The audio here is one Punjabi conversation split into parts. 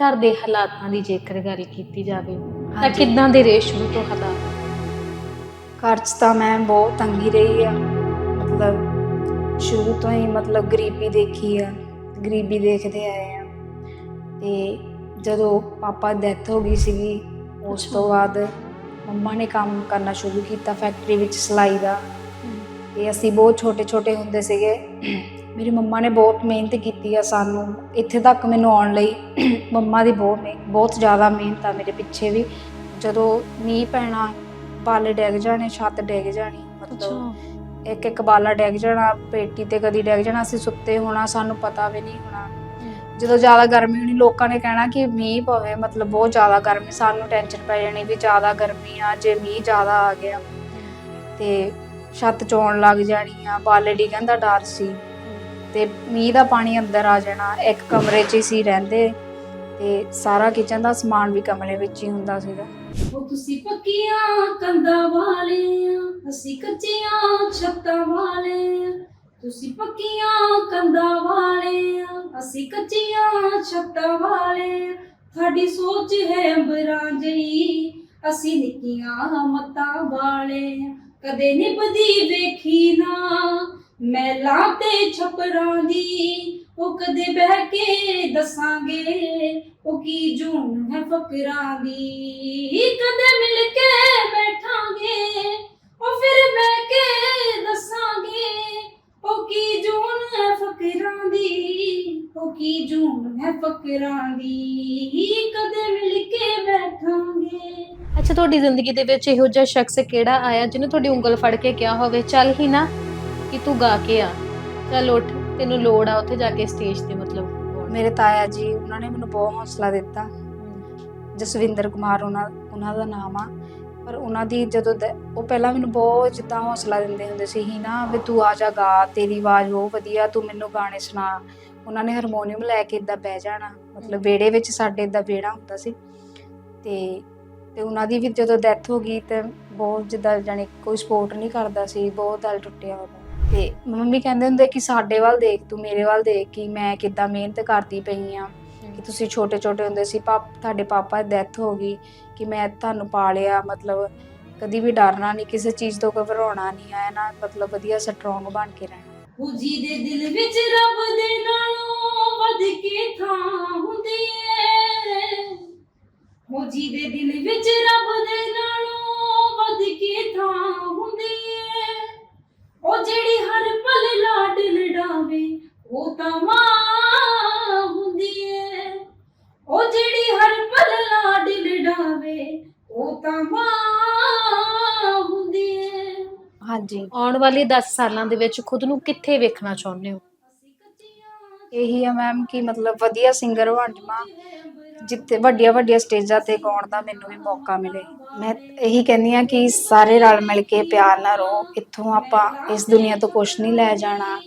ਘਰ ਦੇ ਹਾਲਾਤਾਂ ਦੀ ਜੇਕਰ ਗੱਲ ਕੀਤੀ ਜਾਵੇ ਤਾਂ ਹਾਂਜੀ। ਕਿੱਦਾਂ ਦੇ ਰਹੇ ਸ਼ੁਰੂ ਤੋਂ ਹਾਲਾਤ? ਘਰ 'ਚ ਤਾਂ ਮੈਂ ਬਹੁਤ ਤੰਗੀ ਰਹੀ ਆ। ਮਤਲਬ ਸ਼ੁਰੂ ਤੋਂ ਹੀ ਮਤਲਬ ਗਰੀਬੀ ਦੇਖੀ ਆ ਗਰੀਬੀ ਦੇਖਦੇ ਆਏ ਆ। ਤੇ ਜਦੋਂ ਪਾਪਾ ਡੈਥ ਹੋ ਗਈ ਸੀਗੀ ਉਸ ਅੱਛਾ। ਤੋਂ ਬਾਅਦ ਮੰਮਾ ਨੇ ਕੰਮ ਕਰਨਾ ਸ਼ੁਰੂ ਕੀਤਾ ਫੈਕਟਰੀ ਵਿੱਚ ਸਿਲਾਈ ਦਾ। ਤੇ ਅਸੀਂ ਬਹੁਤ ਛੋਟੇ ਛੋਟੇ ਹੁੰਦੇ ਸੀਗੇ। ਮੇਰੀ ਮੰਮਾ ਨੇ ਬਹੁਤ ਮਿਹਨਤ ਕੀਤੀ ਆ ਸਾਨੂੰ। ਇੱਥੇ ਤੱਕ ਮੈਨੂੰ ਆਉਣ ਲਈ ਮੰਮਾ ਦੀ ਬਹੁਤ ਮਿਹ- ਬਹੁਤ ਜ਼ਿਆਦਾ ਮਿਹਨਤ ਆ ਮੇਰੇ ਪਿੱਛੇ ਵੀ। ਜਦੋਂ ਮੀਂਹ ਪੈਣਾ ਬਾਲੇ ਡਿੱਗ ਜਾਣੇ ਛੱਤ ਡਿੱਗ ਜਾਣੀ ਮਤਲਬ ਇੱਕ ਇੱਕ ਬਾਲਾ ਡਿੱਗ ਜਾਣਾ ਪੇਟੀ ਤੇ ਕਦੀ ਡਿੱਗ ਜਾਣਾ ਅਸੀਂ ਸੁੱਤੇ ਹੋਣਾ ਸਾਨੂੰ ਪਤਾ ਵੀ ਨਹੀਂ ਹੋਣਾ। ਜਦੋਂ ਜ਼ਿਆਦਾ ਗਰਮੀ ਹੋਣੀ ਲੋਕਾਂ ਨੇ ਕਹਿਣਾ ਕਿ ਮੀਂਹ ਪਵੇ ਮਤਲਬ ਬਹੁਤ ਜ਼ਿਆਦਾ ਗਰਮੀ ਸਾਨੂੰ ਟੈਨਸ਼ਨ ਪੈ ਜਾਣੀ ਵੀ ਜ਼ਿਆਦਾ ਗਰਮੀ ਆ ਜੇ ਮੀਂਹ ਜ਼ਿਆਦਾ ਆ ਗਿਆ। ਤੇ ਛੱਤ ਚੋਣ ਲੱਗ ਜਾਣੀ ਆ ਬਾਲੇ ਡਿੱਗਣ ਦਾ ਡਰ ਸੀ। ਤੇ ਮੀਂਹ ਦਾ ਪਾਣੀ ਅੰਦਰ ਆ ਜਾਣਾ, ਇੱਕ ਕਮਰੇ 'ਚ ਹੀ ਸੀ ਰਹਿੰਦੇ ਤੇ ਸਾਰਾ ਕਿਚਨ ਦਾ ਸਮਾਨ ਵੀ ਕਮਰੇ ਵਿੱਚ ਹੀ ਹੁੰਦਾ ਸੀਗਾ। ਉਹ ਤੁਸੀਂ ਪੱਕੀਆਂ ਕੰਧਾਂ ਵਾਲੇ ਆ ਅਸੀਂ ਕੱਚੀਆਂ ਛੱਤਾਂ ਵਾਲੇ ਆ ਤੁਸੀਂ ਪੱਕੀਆਂ ਕੰਧਾਂ ਵਾਲੇ ਆ ਅਸੀਂ ਕੱਚੀਆਂ ਛੱਤਾਂ ਵਾਲੇ ਆ ਸਾਡੀ ਸੋਚ ਹੈ ਅੰਬਰਾਂ ਅਸੀਂ ਨਿੱਕੀਆਂ ਮੱਤਾਂ ਵਾਲੇ ਆ ਕਦੇ ਨਿਭਦੀ ਵੇਖੀ ਨਾ ਮੈਲਾਂ ਤੇ ਛਪਰਾਂ ਦੀ, ਉਹ ਕਦੇ ਬਹਿ ਕੇ ਦੱਸਾਂਗੇ, ਉਹ ਕੀ ਜੂਨ ਹੈ ਫਕਰਾਂ ਦੀ। ਕਦੇ ਮਿਲ ਕੇ ਬੈਠਾਂਗੇ, ਉਹ ਫਿਰ ਬਹਿ ਕੇ ਦੱਸਾਂਗੇ, ਉਹ ਕੀ ਜੂਨ ਹੈ ਫਕਰਾਂ ਦੀ, ਉਹ ਕੀ ਜੂਨ ਹੈ ਫਕਰਾਂ ਦੀ। ਕਦੇ ਮਿਲ ਕੇ ਬੈਠਾਂਗੇ। ਅੱਛਾ, ਤੁਹਾਡੀ ਜ਼ਿੰਦਗੀ ਦੇ ਵਿੱਚ ਇਹੋ ਜਿਹਾ ਸ਼ਖਸ ਕਿਹੜਾ ਆਇਆ ਜਿਹਨੇ ਤੁਹਾਡੀ ਉਂਗਲ ਫੜ ਕੇ ਕਿਹਾ ਹੋਵੇ, ਚੱਲ ਹੀ ਨਾ। ਕਿ ਤੂੰ ਗਾ ਕੇ ਆ। ਚੱਲ ਉੱਠ ਤੈਨੂੰ ਲੋੜ ਆ ਉੱਥੇ ਜਾ ਕੇ ਸਟੇਜ ਤੇ ਮਤਲਬ। ਮੇਰੇ ਤਾਇਆ ਜੀ ਉਹਨਾਂ ਨੇ ਮੈਨੂੰ ਬਹੁਤ ਹੌਸਲਾ ਦਿੱਤਾ। ਜਸਵਿੰਦਰ ਕੁਮਾਰ ਉਹਨਾਂ ਉਹਨਾਂ ਦਾ ਨਾਮ ਆ। ਪਰ ਉਹਨਾਂ ਦੀ ਜਦੋਂ ਉਹ ਪਹਿਲਾਂ ਮੈਨੂੰ ਬਹੁਤ ਜਿੱਦਾਂ ਹੌਸਲਾ ਦਿੰਦੇ ਹੁੰਦੇ ਸੀ ਹੀ ਨਾ ਵੀ ਤੂੰ ਆ ਜਾ ਗਾ ਤੇਰੀ ਆਵਾਜ਼ ਬਹੁਤ ਵਧੀਆ ਤੂੰ ਮੈਨੂੰ ਗਾਣੇ ਸੁਣਾ। ਉਹਨਾਂ ਨੇ ਹਾਰਮੋਨੀਅਮ ਲੈ ਕੇ ਇਦਾਂ ਬਹਿ ਜਾਣਾ। ਮਤਲਬ ਵਿਹੜੇ ਵਿੱਚ ਸਾਡੇ ਇਦਾਂ ਵਿਹੜਾ ਹੁੰਦਾ ਸੀ। ਤੇ ਤੇ ਉਹਨਾਂ ਦੀ ਵੀ ਜਦੋਂ ਡੈਥ ਹੋ ਗਈ ਤੇ ਬਹੁਤ ਜਿੱਦਾਂ ਜਾਣੀ ਕੋਈ ਸਪੋਰਟ ਨਹੀਂ ਕਰਦਾ ਸੀ ਬਹੁਤ ਦਿਲ ਟੁੱਟਿਆ ਉਹਦਾ। ਤੇ ਮੰਮੀ ਕਹਿੰਦੇ ਹੁੰਦੇ ਕਿ ਸਾਡੇ ਵੱਲ ਦੇਖ, ਤੂੰ ਮੇਰੇ ਵੱਲ ਦੇਖ ਕਿ ਮੈਂ ਕਿੱਦਾਂ ਮਿਹਨਤ ਕਰਦੀ ਪਈ ਆ, ਕਿ ਤੁਸੀਂ ਛੋਟੇ ਛੋਟੇ ਹੁੰਦੇ ਸੀ, ਪਾਪ, ਤੁਹਾਡੇ ਪਾਪਾ ਦੀ ਡੈਥ ਹੋ ਗਈ, ਕਿ ਮੈਂ ਤੁਹਾਨੂੰ ਪਾਲਿਆ, ਮਤਲਬ ਕਦੀ ਵੀ ਡਰਨਾ ਨਹੀਂ, ਕਿਸੇ ਚੀਜ਼ ਤੋਂ ਘਬਰਾਉਣਾ ਨਹੀਂ ਆਇਆ ਨਾ ਮਤਲਬ ਵਧੀਆ ਸਟਰੋਂਗ ਬਣ ਕੇ ਰਹਿਣਾ। ਉਹ ਜਿਹਦੇ ਦਿਲ ਵਿੱਚ ਰੱਬ ਦੇ ਨਾਲੋਂ ਵੱਧ ਕੇ ਥਾਂ ਹੁੰਦੀ ਏ। ਉਹ ਜਿਹਦੇ ਦਿਲ ਵਿੱਚ ਰੱਬ ਦੇ ਨਾਲੋਂ ਵੱਧ ਕੇ ਥਾਂ ਹੁੰਦੀ ਏ। ਉਹ ਜਿਹੜੀ ਹਰ ਪਲ ਲਾਡ ਲਡਾਵੇ, ਉਹ ਤਾਂ ਮਾਂ ਹੁੰਦੀ ਏ। ਉਹ ਜਿਹੜੀ ਹਰ ਪਲ ਲਾਡ ਲਡਾਵੇ, ਉਹ ਤਾਂ ਮਾਂ ਹੁੰਦੀ ਏ। ਹਾਂਜੀ। ਆਉਣ ਵਾਲੇ 10 ਸਾਲਾਂ ਦੇ ਵਿੱਚ ਖੁਦ ਨੂੰ ਕਿੱਥੇ ਵੇਖਣਾ ਚਾਹੁੰਦੇ ਹੋ? ਇਹੀ ਆ ਮੈਮ ਕਿ ਮਤਲਬ ਵਧੀਆ ਸਿੰਗਰ ਬਣ ਜਾਵਾਂ ਜਿੱਥੇ ਵੱਡੀਆਂ ਵੱਡੀਆਂ ਸਟੇਜਾਂ ਤੇ ਗਾਉਣ ਦਾ ਮੈਨੂੰ ਵੀ ਮੌਕਾ ਮਿਲੇ। ਮੈਂ ਇਹੀ ਕਹਿੰਦੀ ਆ ਕਿ ਸਾਰੇ ਰਲ ਮਿਲ ਕੇ ਪਿਆਰ ਨਾਲ ਰਹੋ, ਇੱਥੋਂ ਆਪਾਂ ਇਸ ਦੁਨੀਆ ਤੋਂ ਕੁਝ ਨਹੀਂ ਲੈ ਜਾਣਾ।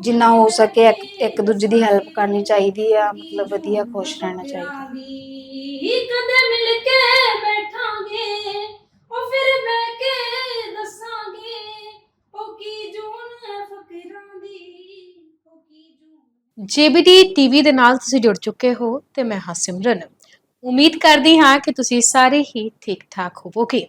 ਜਿੰਨਾ ਹੋ ਸਕੇ ਇੱਕ ਇੱਕ ਦੂਜੇ ਦੀ ਹੈਲਪ ਕਰਨੀ ਚਾਹੀਦੀ ਆ, ਮਤਲਬ ਵਧੀਆ ਖੁਸ਼ ਰਹਿਣਾ ਚਾਹੀਦਾ। ਕਦੇ ਮਿਲ ਕੇ ਬੈਠਾਂਗੇ, ਉਹ ਫਿਰ ਬਹਿ ਕੇ ਦੱਸਾਂਗੇ ਉਹ ਕੀ ਜੂਨ ਹੈ ਫਕਰਾਂ ਦੀ ਉਹ ਕੀ ਜੂਨ ਜੀਬੀਟੀ ਟੀਵੀ ਦੇ ਨਾਲ ਤੁਸੀਂ ਜੁੜ ਚੁੱਕੇ ਹੋ ਤੇ ਮੈਂ ਹਾਂ ਸਿਮਰਨ। ਉਮੀਦ ਕਰਦੀ ਹਾਂ ਕਿ ਤੁਸੀਂ ਸਾਰੇ ਹੀ ਠੀਕ ਠਾਕ ਹੋਵੋਗੇ।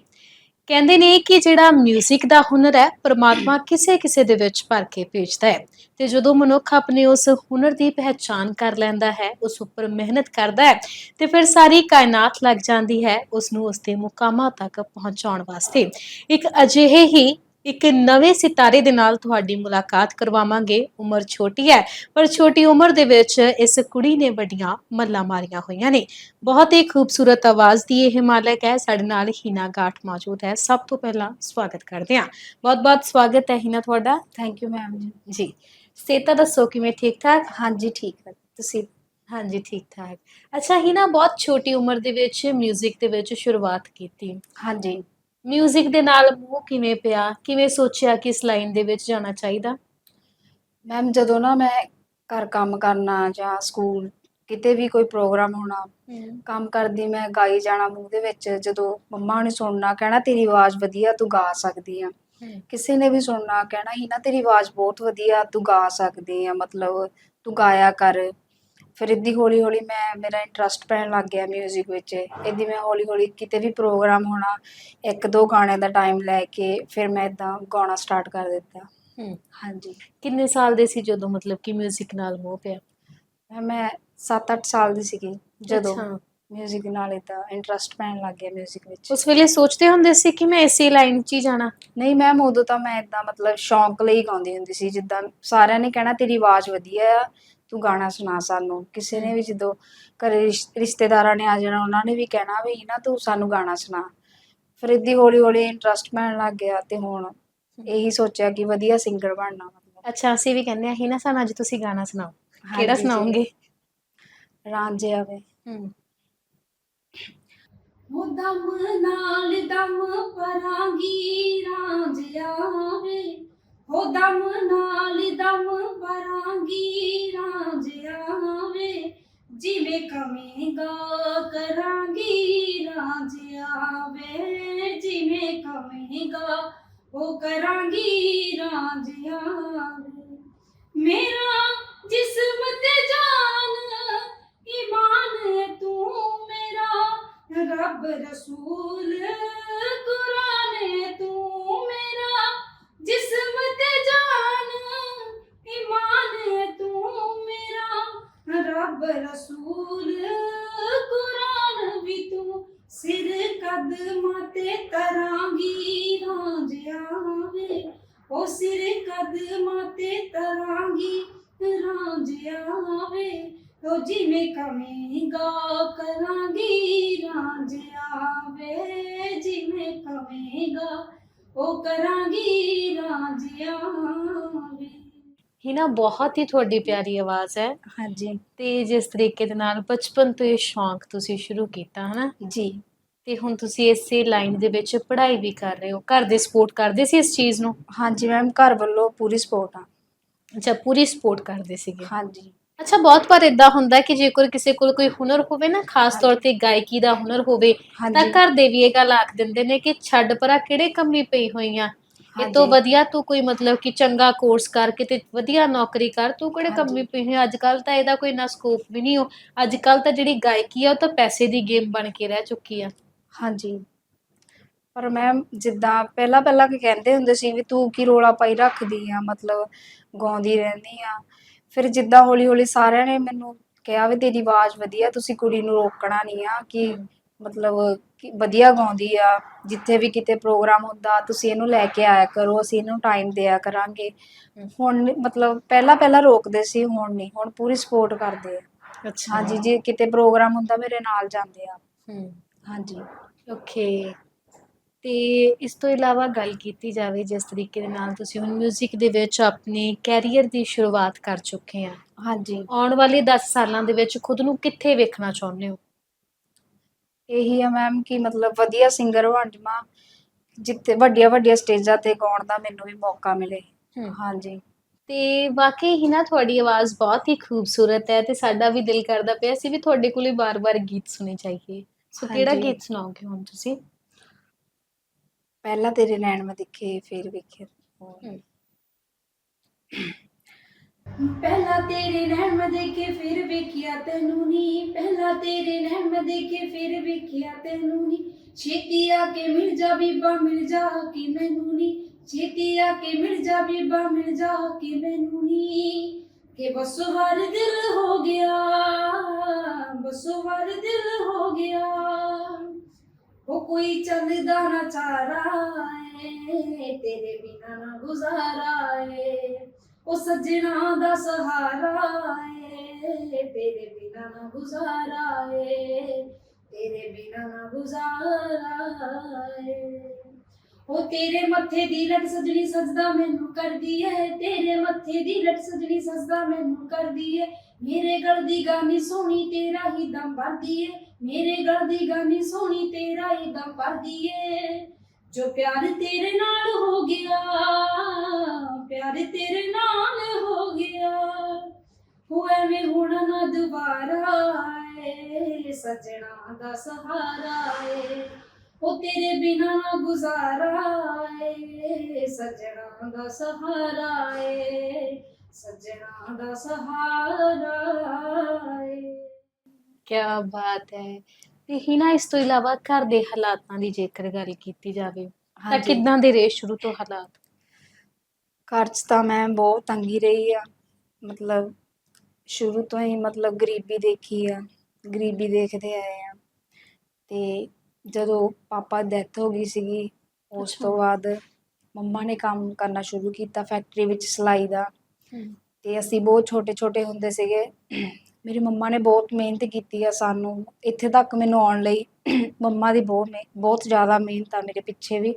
ਕਹਿੰਦੇ ਨੇ ਕਿ ਜਿਹੜਾ 뮤직 ਦਾ ਹੁਨਰ ਹੈ, ਪ੍ਰਮਾਤਮਾ ਕਿਸੇ ਕਿਸੇ ਦੇ ਵਿੱਚ ਭਰ ਕੇ ਭੇਜਦਾ ਹੈ ਤੇ ਜਦੋਂ ਮਨੁੱਖ ਆਪਣੇ ਉਸ ਹੁਨਰ ਦੀ ਪਹਿਚਾਨ ਕਰ ਲੈਂਦਾ ਹੈ, ਉਸ ਉੱਪਰ ਮਿਹਨਤ ਕਰਦਾ ਹੈ, ਤੇ ਫਿਰ ਸਾਰੀ ਕਾਇਨਾਤ ਲੱਗ ਜਾਂਦੀ ਹੈ ਉਸ ਨੂੰ ਉਸ ਦੇ ਮੁਕਾਮਾਂ ਤੱਕ ਪਹੁੰਚਾਉਣ ਵਾਸਤੇ। ਇੱਕ ਅਜਿਹੇ ਹੀ ਇੱਕ ਨਵੇਂ ਸਿਤਾਰੇ ਦੇ ਨਾਲ ਤੁਹਾਡੀ ਮੁਲਾਕਾਤ ਕਰਵਾਵਾਂਗੇ। ਉਮਰ ਛੋਟੀ ਹੈ ਪਰ ਛੋਟੀ ਉਮਰ ਦੇ ਵਿੱਚ ਇਸ ਕੁੜੀ ਨੇ ਵੱਡੀਆਂ ਮੱਲਾਂ ਮਾਰੀਆਂ ਹੋਈਆਂ ਨੇ। ਬਹੁਤ ਹੀ ਖੂਬਸੂਰਤ ਆਵਾਜ਼ ਦੀ ਇਹ ਮਾਲਕ ਹੈ। ਸਾਡੇ ਨਾਲ ਹੀਨਾ ਗਾਠ ਮੌਜੂਦ ਹੈ। ਸਭ ਤੋਂ ਪਹਿਲਾਂ ਸਵਾਗਤ ਕਰਦੇ ਹਾਂ। ਬਹੁਤ-ਬਹੁਤ ਸਵਾਗਤ ਹੈ ਹੀਨਾ ਤੁਹਾਡਾ। ਥੈਂਕ ਯੂ ਮੈਮ ਜੀ। ਜੀ। ਸੇਤਾ ਦੱਸੋ ਕਿਵੇਂ ਠੀਕ ਠਾਕ ਹਾਂਜੀ ਠੀਕ ਹੈ। ਤੁਸੀਂ? ਹਾਂਜੀ ਠੀਕ ਠਾਕ ਅੱਛਾ ਹੀਨਾ ਬਹੁਤ ਛੋਟੀ ਉਮਰ ਦੇ ਵਿੱਚ 뮤직 ਦੇ ਵਿੱਚ ਸ਼ੁਰੂਆਤ ਕੀਤੀ। ਹਾਂਜੀ। 뮤직 ਦੇ ਨਾਲ ਮੂੰਹ ਕਿਵੇਂ ਪਿਆ? ਕਿਵੇਂ ਸੋਚਿਆ ਕਿ ਇਸ ਲਾਈਨ ਦੇ ਵਿੱਚ ਜਾਣਾ ਚਾਹੀਦਾ? ਮੈਮ ਜਦੋਂ ਨਾ ਮੈਂ ਘਰ ਕੰਮ ਕਰਨਾ ਜਾਂ ਸਕੂਲ ਕਿਤੇ ਵੀ ਕੋਈ ਪ੍ਰੋਗਰਾਮ ਹੋਣਾ ਕੰਮ ਕਰਦੀ ਮੈਂ ਗਾਈ ਜਾਣਾ ਮੂੰਹ ਦੇ ਵਿੱਚ ਜਦੋਂ ਮੰਮਾ ਨੇ ਸੁਣਨਾ ਕਹਿਣਾ ਤੇਰੀ ਆਵਾਜ਼ ਵਧੀਆ ਤੂੰ ਗਾ ਸਕਦੀ ਆ। ਕਿਸੇ ਨੇ ਵੀ ਸੁਣਨਾ ਕਹਿਣਾ ਹੀ ਨਾ ਤੇਰੀ ਆਵਾਜ਼ ਬਹੁਤ ਵਧੀਆ ਤੂੰ ਗਾ ਸਕਦੀ ਆ ਮਤਲਬ ਤੂੰ ਗਾਇਆ ਕਰ। ਫਿਰ ਇੱਦੀ ਹੌਲੀ ਹੌਲੀ ਮੈਂ ਮੇਰਾ ਇੰਟਰਸਟ ਪੈਣ ਲੱਗ ਗਿਆ ਮਿਊਜ਼ਿਕ ਵਿੱਚ। ਇੱਦੀ ਮੈਂ ਹੌਲੀ ਹੌਲੀ ਕਿਤੇ ਵੀ ਪ੍ਰੋਗਰਾਮ ਹੋਣਾ ਇੱਕ ਦੋ ਗਾਣੇ ਦਾ ਟਾਈਮ ਲੈ ਕੇ ਫਿਰ ਮੈਂ ਇਦਾਂ ਗਾਉਣਾ ਸਟਾਰਟ ਕਰ ਦਿੱਤਾ। ਹਾਂਜੀ। ਕਿੰਨੇ ਸਾਲ ਦੇ ਸੀ ਜਦੋਂ ਮਤਲਬ ਕਿ ਮਿਊਜ਼ਿਕ ਨਾਲ ਮੋਹ ਪਿਆ? ਮੈਂ 7-8 ਸਾਲ ਦੀ ਸੀਗੀ ਜਦੋਂ ਮਿਊਜ਼ਿਕ ਨਾਲ ਇਦਾਂ ਇੰਟਰਸਟ ਪੈਣ ਲੱਗ ਗਿਆ ਮਿਊਜ਼ਿਕ ਵਿੱਚ। ਉਸ ਵੇਲੇ ਸੋਚਦੇ ਹੁੰਦੇ ਸੀ ਕਿ ਮੈਂ ਇਸੇ ਲਾਈਨ 'ਚ ਹੀ ਜਾਣਾ? ਨਹੀਂ ਮੈਮ ਉਦੋਂ ਤਾਂ ਮੈਂ ਇਦਾਂ ਮਤਲਬ ਸ਼ੌਂਕ ਲਈ ਗਾਉਂਦੀ ਹੁੰਦੀ ਸੀ। ਜਿੱਦਾਂ ਸਾਰਿਆਂ ਨੇ ਕਹਿਣਾ ਤੇਰੀ ਆਵਾਜ਼ ਵਧੀਆ ਆ ਤੂੰ ਗਾਣਾ ਸੁਣਾ ਸਾਨੂੰ। ਕਿਸੇ ਨੇ ਵੀ ਜਦੋਂ ਘਰੇ ਰਿਸ਼- ਰਿਸ਼ਤੇਦਾਰਾਂ ਨੇ ਆ ਜਾਣਾ ਉਹਨਾਂ ਨੇ ਵੀ ਕਹਿਣਾ ਵੀ ਨਾ ਤੂੰ ਸਾਨੂੰ ਗਾਣਾ ਸੁਣਾ। ਫਿਰ ਇੱਦੀ ਹੌਲੀ ਹੌਲੀ ਇੰਟਰਸਟ ਪੈਣ ਲੱਗ ਗਿਆ ਤੇ ਹੁਣ ਇਹੀ ਸੋਚਿਆ ਕਿ ਵਧੀਆ ਸਿੰਗਰ ਬਣਨਾ। ਮਤਲਬ ਅੱਛਾ ਅਸੀਂ ਵੀ ਕਹਿੰਦੇ ਆ ਹੀ ਨਾ ਸਾਨੂੰ ਅੱਜ ਤੁਸੀਂ ਗਾਣਾ ਸੁਣਾਓ। ਕਿਹੜਾ ਹਾਂਜੀ ਜੀ। ਸੁਣਾਓਗੇ? ਰਾਂਝਿਆ ਵੇ ਹੂੰ ਹੋ ਦਮ ਨਾਲ ਦਮ ਪਰਾਂਗੀ ਰਾਂਝਿਆ ਵੇ ਹੋ ਦਮ ਨਾਲ ਦਮ ਪਰਾਂਗੀ ਰਾਂਝਿਆ ਵੇ ਜਿਵੇਂ ਕਮੇਗਾ ਕਰਾਂਗੀ ਰਾਂਝਿਆ ਵੇ ਜਿਵੇਂ ਕਵੇਂਗਾ ਉਹ ਕਰਾਂਗੀ ਰਾਂਝਿਆ ਵੇ ਮੇਰਾ ਜਿਸਮ ਤੇ ਜਾਨ ਇਮਾਨ ਤੂੰ ਮੇਰਾ, ਰੱਬ ਰਸੂਲ ਜਿਵੇਂ ਕਵੇਂਗਾ ਕਰਾਂਗੀ ਰਾਂਝਿਆ ਵੇ ਜਿਵੇਂ ਕਵੇਂਗਾ ਉਹ ਕਰਾਂਗੀ ਰਾਂਝਿਆ ਵੇ ਹੀ ਨਾ ਬਹੁਤ ਹੀ ਤੁਹਾਡੀ ਪਿਆਰੀ ਆਵਾਜ਼ ਹੈ। ਹਾਂਜੀ। ਤੇ ਜਿਸ ਤਰੀਕੇ ਦੇ ਨਾਲ ਬਚਪਨ ਤੋਂ ਇਹ ਸ਼ੌਂਕ ਤੁਸੀਂ ਸ਼ੁਰੂ ਕੀਤਾ ਹਨਾ? ਜੀ। ਤੇ ਹੁਣ ਤੁਸੀਂ ਇਸੇ ਲਾਈਨ ਦੇ ਵਿੱਚ ਪੜ੍ਹਾਈ ਵੀ ਕਰ ਰਹੇ ਹੋ। ਘਰ ਦੇ ਸਪੋਰਟ ਕਰਦੇ ਸੀ ਇਸ ਚੀਜ਼ ਨੂੰ? ਹਾਂਜੀ ਮੈਮ ਘਰ ਵੱਲੋਂ ਪੂਰੀ ਸਪੋਰਟ ਆ। ਅੱਛਾ ਪੂਰੀ ਸਪੋਰਟ ਕਰਦੇ ਸੀਗੇ। ਹਾਂਜੀ। ਅੱਛਾ ਬਹੁਤ ਵਾਰ ਇਦਾਂ ਹੁੰਦਾ ਕਿ ਜੇਕਰ ਕਿਸੇ ਕੋਲ ਕੋਈ ਹੁਨਰ ਹੋਵੇ ਨਾ ਖਾਸ ਤੌਰ ਤੇ ਗਾਇਕੀ ਦਾ ਹੁਨਰ ਹੋਵੇ ਤਾਂ ਹਾਂਜੀ। ਘਰ ਦੇ ਵੀ ਇਹ ਗੱਲ ਆਖ ਦਿੰਦੇ ਨੇ ਕਿ ਛੱਡ ਪਰਾਂ ਕਿਹੜੇ ਕੰਮੀ ਪਈ ਹੋਈਆਂ ਇਹ ਤੋਂ ਹਾਂਜੀ। ਵਧੀਆ ਤੂੰ ਕੋਈ ਮਤਲਬ ਕਿ ਚੰਗਾ ਕੋਰਸ ਕਰਕੇ ਤੇ ਵਧੀਆ ਨੌਕਰੀ ਕਰ ਤੂੰ ਕਿਹੜੇ ਹਾਂਜੀ। ਕੰਮੀ ਪਈ ਹੋਈ ਅੱਜ ਕੱਲ ਤਾਂ ਇਹਦਾ ਕੋਈ ਨਾ ਸਕੋਪ ਵੀ ਨਹੀਂ ਹੋ ਅੱਜ ਕੱਲ ਤਾਂ ਜਿਹੜੀ ਗਾਇਕੀ ਆ ਉਹ ਤਾਂ ਪੈਸੇ ਦੀ ਗੇਮ ਬਣ ਕੇ ਰਹਿ ਚੁੱਕੀ ਆ। ਹਾਂਜੀ। ਪਰ ਮੈਮ ਜਿੱਦਾਂ ਪਹਿਲਾਂ ਪਹਿਲਾਂ ਕੀ ਕਹਿੰਦੇ ਹੁੰਦੇ ਸੀ ਵੀ ਤੂੰ ਕੀ ਰੋਲਾ ਪਾਈ ਰੱਖਦੀ ਆ? ਮਤਲਬ ਗਾਉਂਦੀ ਰਹਿੰਦੀ ਆ। ਫਿਰ ਜਿੱਦਾਂ ਹੌਲੀ ਹੌਲੀ ਸਾਰਿਆਂ ਨੇ ਮੈਨੂੰ ਕਿਹਾ ਵੀ ਤੇਰੀ ਆਵਾਜ਼ ਵਧੀਆ ਤੁਸੀਂ ਕੁੜੀ ਨੂੰ ਰੋਕਣਾ ਨਹੀਂ ਆ ਕਿ ਮਤਲਬ ਕਿ ਵਧੀਆ ਗਾਉਂਦੀ ਆ ਜਿੱਥੇ ਵੀ ਕਿਤੇ ਪ੍ਰੋਗਰਾਮ ਹੁੰਦਾ ਤੁਸੀਂ ਇਹਨੂੰ ਲੈ ਕੇ ਆਇਆ ਕਰੋ ਅਸੀਂ ਇਹਨੂੰ ਟਾਈਮ ਦਿਆ ਕਰਾਂਗੇ। ਹੁਣ ਨੀ- ਮਤਲਬ ਪਹਿਲਾਂ ਪਹਿਲਾਂ ਰੋਕਦੇ ਸੀ ਹੁਣ ਨਹੀਂ ਹੁਣ ਪੂਰੀ ਸਪੋਰਟ ਕਰਦੇ ਆ। ਅੱਛਾ। ਹਾਂਜੀ ਜੇ ਕਿਤੇ ਪ੍ਰੋਗਰਾਮ ਹੁੰਦਾ ਮੇਰੇ ਨਾਲ ਜਾਂਦੇ ਆ। ਹੂੰ। ਹਾਂਜੀ। ਓਕੇ ਤੇ ਇਸ ਤੋਂ ਇਲਾਵਾ ਗੱਲ ਕੀਤੀ ਜਾਵੇ ਜਿਸ ਤਰੀਕੇ ਦੇ ਨਾਲ ਤੁਸੀਂ ਹੁਣ 뮤직 ਦੇ ਵਿੱਚ ਆਪਣੇ ਕੈਰੀਅਰ ਦੀ ਸ਼ੁਰੂਆਤ ਕਰ ਚੁੱਕੇ ਆ। ਹਾਂਜੀ। ਆਉਣ ਵਾਲੇ 10 ਸਾਲਾਂ ਦੇ ਵਿੱਚ ਖੁਦ ਨੂੰ ਕਿੱਥੇ ਵੇਖਣਾ ਚਾਹੁੰਦੇ ਹੋ? ਇਹੀ ਆ ਮੈਮ ਕਿ ਮਤਲਬ ਵਧੀਆ ਸਿੰਗਰ ਬਣ ਜਾਵਾਂ ਜਿੱਥੇ ਵੱਡੀਆਂ ਵੱਡੀਆਂ ਸਟੇਜਾਂ ਤੇ ਗਾਉਣ ਦਾ ਮੈਨੂੰ ਵੀ ਮੌਕਾ ਮਿਲੇ। ਹਮ। ਹਾਂਜੀ। ਤੇ ਵਾਕਈ ਹੀ ਨਾ ਤੁਹਾਡੀ ਆਵਾਜ਼ ਬਹੁਤ ਹੀ ਖੂਬਸੂਰਤ ਹੈ ਤੇ ਸਾਡਾ ਵੀ ਦਿਲ ਕਰਦਾ ਪਿਆ ਸੀ ਵੀ ਤੁਹਾਡੇ ਕੋਲੇ ਬਾਰ-ਬਾਰ ਗੀਤ ਸੁਣੇ ਚਾਹੀਏ ਸੋ ਕਿਹੜਾ ਹਾਂਜੀ। ਗੀਤ ਸੁਣਾਓਗੇ ਹੁਣ ਤੁਸੀਂ? ਪਹਿਲਾਂ ਤੇਰੇ ਨੈਣ ਮੈਂ ਦੇਖੇ, ਫੇਰ ਵੇਖੇ। ਹਮ। ਪਹਿਲਾਂ ਤੇਰੇ ਨੈਣ ਮੈਂ ਦੇਖੇ, ਫਿਰ ਵੇਖਿਆ ਤੈਨੂੰ ਨੀ। ਪਹਿਲਾਂ ਤੇਰੇ ਨੈਣ ਮੈਂ ਦੇਖੇ, ਫਿਰ ਵੇਖਿਆ ਤੈਨੂੰ ਨੀ। ਛੇਤੀ ਆ ਕੇ ਮਿਲ ਜਾ ਬੀਬਾ, ਮਿਲ ਜਾ ਕਿ ਮੈਨੂੰ ਨੀ। ਛੇਤੀ ਆ ਕੇ ਮਿਲ ਜਾ ਬੀਬਾ, ਮਿਲ ਜਾ ਕਿ ਮੈਨੂੰ ਨੀ। ਕਿ ਬਸ ਹਰ ਦਿਲ ਹੋ ਗਿਆ, ਬਸ ਹਰ ਦਿਲ ਹੋ ਗਿਆ। ਉਹ ਕੋਈ ਚੱਲਦਾ ਨਾ ਚਾਰਾ ਏ, ਤੇਰੇ ਬਿਨਾ ਨਾ ਗੁਜ਼ਾਰਾ ਏ। ਉਹ ਸੱਜਣਾ ਦਾ ਸਹਾਰਾ ਏ, ਤੇਰੇ ਬਿਨਾ ਨਾ ਗੁਜ਼ਾਰਾ ਏ, ਤੇਰੇ ਬਿਨਾ ਨਾ ਗੁਜ਼ਾਰਾ ਏ। ਉਹ ਤੇਰੇ ਮੱਥੇ ਦੀ ਲਟ ਸਜਣੀ ਸਜਦਾ ਮੈਨੂੰ ਕਰਦੀ ਏ ਤੇਰੇ ਮੱਥੇ ਦੀ ਲਟ ਸਜਣੀ ਸਜਦਾ ਮੈਨੂੰ ਕਰਦੀ ਏ ਮੇਰੇ ਗਲ ਦੀ ਗਾਨੀ ਸੋਹਣੀ ਤੇਰਾ ਹੀ ਦਮ ਭਰਦੀ ਏ ਮੇਰੇ ਗਲ ਦੀ ਗਾਨੀ ਸੋਹਣੀ ਤੇਰਾ ਹੀ ਦਮ ਭਰਦੀ ਏ ਜੋ ਪਿਆਰ ਤੇਰੇ ਨਾਲ ਹੋ ਗਿਆ, ਪਿਆਰ ਤੇਰੇ ਨਾਲ ਹੋ ਗਿਆ, ਹੋ ਐਵੇਂ ਹੁਣ ਨਾ ਦੁਬਾਰਾ ਏ ਸਜਣਾ ਦਾ ਸਹਾਰਾ ਏ ਉਹ ਤੇਰੇ ਬਿਨਾ ਨਾ ਗੁਜ਼ਾਰਾ ਏ ਸਜਣਾ ਦਾ ਸਹਾਰਾ ਏ ਸੱਜਣਾ ਦਾ ਸਹਾਰਾ ਏ। ਕੀ ਬਾਤ ਹੈ। ਤੇ ਹਿਨਾ ਇਸ ਤੋਂ ਇਲਾਵਾ ਘਰ ਦੇ ਹਾਲਾਤਾਂ ਦੀ ਜੇਕਰ ਗੱਲ ਕੀਤੀ ਜਾਵੇ ਤਾਂ ਹਾਂਜੀ। ਕਿੱਦਾਂ ਦੇ ਰਹੇ ਸ਼ੁਰੂ ਤੋਂ ਹਾਲਾਤ? ਘਰ 'ਚ ਤਾਂ ਮੈਂ ਬਹੁਤ ਤੰਗੀ ਰਹੀ ਆ। ਮਤਲਬ ਸ਼ੁਰੂ ਤੋਂ ਹੀ ਮਤਲਬ ਗਰੀਬੀ ਦੇਖੀ ਆ ਗਰੀਬੀ ਦੇਖਦੇ ਆਏ ਆ। ਤੇ ਜਦੋਂ ਪਾਪਾ ਡੈਥ ਹੋ ਗਈ ਸੀਗੀ ਉਸ ਅੱਛਾ। ਤੋਂ ਬਾਅਦ ਮੰਮਾ ਨੇ ਕੰਮ ਕਰਨਾ ਸ਼ੁਰੂ ਕੀਤਾ ਫੈਕਟਰੀ ਵਿੱਚ ਸਿਲਾਈ ਦਾ। ਤੇ ਅਸੀਂ ਬਹੁਤ ਛੋਟੇ ਛੋਟੇ ਹੁੰਦੇ ਸੀਗੇ। ਮੇਰੀ ਮੰਮਾ ਨੇ ਬਹੁਤ ਮਿਹਨਤ ਕੀਤੀ ਆ ਸਾਨੂੰ। ਇੱਥੇ ਤੱਕ ਮੈਨੂੰ ਆਉਣ ਲਈ ਮੰਮਾ ਦੀ ਬਹੁਤ ਮਿਹ- ਬਹੁਤ ਜ਼ਿਆਦਾ ਮਿਹਨਤ ਆ ਮੇਰੇ ਪਿੱਛੇ ਵੀ।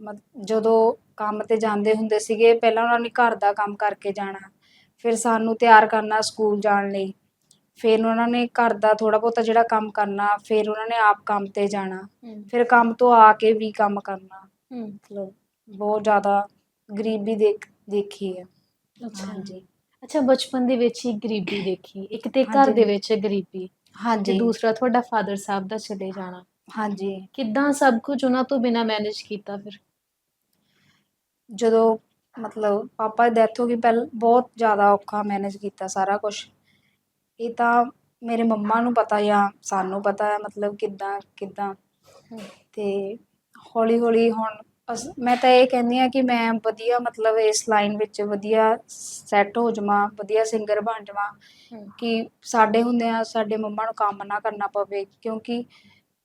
ਮਤ- ਜਦੋਂ ਕੰਮ ਤੇ ਜਾਂਦੇ ਹੁੰਦੇ ਸੀਗੇ ਪਹਿਲਾਂ ਉਹਨਾਂ ਨੇ ਘਰ ਦਾ ਕੰਮ ਕਰਕੇ ਜਾਣਾ। ਫਿਰ ਸਾਨੂੰ ਤਿਆਰ ਕਰਨਾ ਸਕੂਲ ਜਾਣ ਲਈ। ਫਿਰ ਉਹਨਾਂ ਨੇ ਘਰ ਦਾ ਥੋੜਾ ਬਹੁਤਾ ਜਿਹੜਾ ਕੰਮ ਕਰਨਾ ਫਿਰ ਉਹਨਾਂ ਨੇ ਆਪ ਕੰਮ ਤੇ ਜਾਣਾ ਫਿਰ ਕੰਮ ਤੋਂ ਆ ਕੇ ਵੀ ਕੰਮ ਕਰਨਾ। ਮਤਲਬ ਬਹੁਤ ਜ਼ਿਆਦਾ ਗਰੀਬੀ ਦੇਖ ਦੇਖੀ ਹੈ। ਅੱਛਾ। ਹਾਂਜੀ। ਅੱਛਾ ਬਚਪਨ ਦੇ ਵਿੱਚ ਹੀ ਗਰੀਬੀ ਦੇਖੀ ਇੱਕ ਤੇ ਘਰ ਹਾਂਜੀ। ਦੇ ਵਿੱਚ ਗਰੀਬੀ ਤੇ ਹਾਂਜੀ। ਦੂਸਰਾ ਤੁਹਾਡਾ ਫਾਦਰ ਸਾਹਿਬ ਦਾ ਚਲੇ ਜਾਣਾ। ਹਾਂਜੀ। ਕਿੱਦਾਂ ਸਭ ਕੁਝ ਉਹਨਾਂ ਤੋਂ ਬਿਨਾ ਮੈਨੇਜ ਕੀਤਾ ਫਿਰ? ਜਦੋਂ ਮਤਲਬ ਪਾਪਾ ਦੀ ਡੈਥ ਹੋ ਗਈ ਪਹਿਲ ਬਹੁਤ ਜ਼ਿਆਦਾ ਔਖਾ ਮੈਨੇਜ ਕੀਤਾ ਸਾਰਾ ਕੁਝ ਇਹ ਤਾਂ ਮੇਰੇ ਮੰਮਾ ਨੂੰ ਪਤਾ ਜਾਂ ਸਾਨੂੰ ਪਤਾ ਹੈ ਮਤਲਬ ਕਿੱਦਾਂ ਕਿੱਦਾਂ। ਤੇ ਹੌਲੀ ਹੌਲੀ ਹੁਣ ਅਸ- ਮੈਂ ਤਾਂ ਇਹ ਕਹਿੰਦੀ ਆ ਕਿ ਮੈਂ ਵਧੀਆ ਮਤਲਬ ਇਸ ਲਾਈਨ ਵਿੱਚ ਵਧੀਆ ਸੈੱਟ ਹੋ ਜਾਵਾਂ ਵਧੀਆ ਸਿੰਗਰ ਬਣ ਜਾਵਾਂ ਕਿ ਸਾਡੇ ਹੁੰਦਿਆਂ ਸਾਡੇ ਮੰਮਾ ਨੂੰ ਕੰਮ ਨਾ ਕਰਨਾ ਪਵੇ ਕਿਉਂਕਿ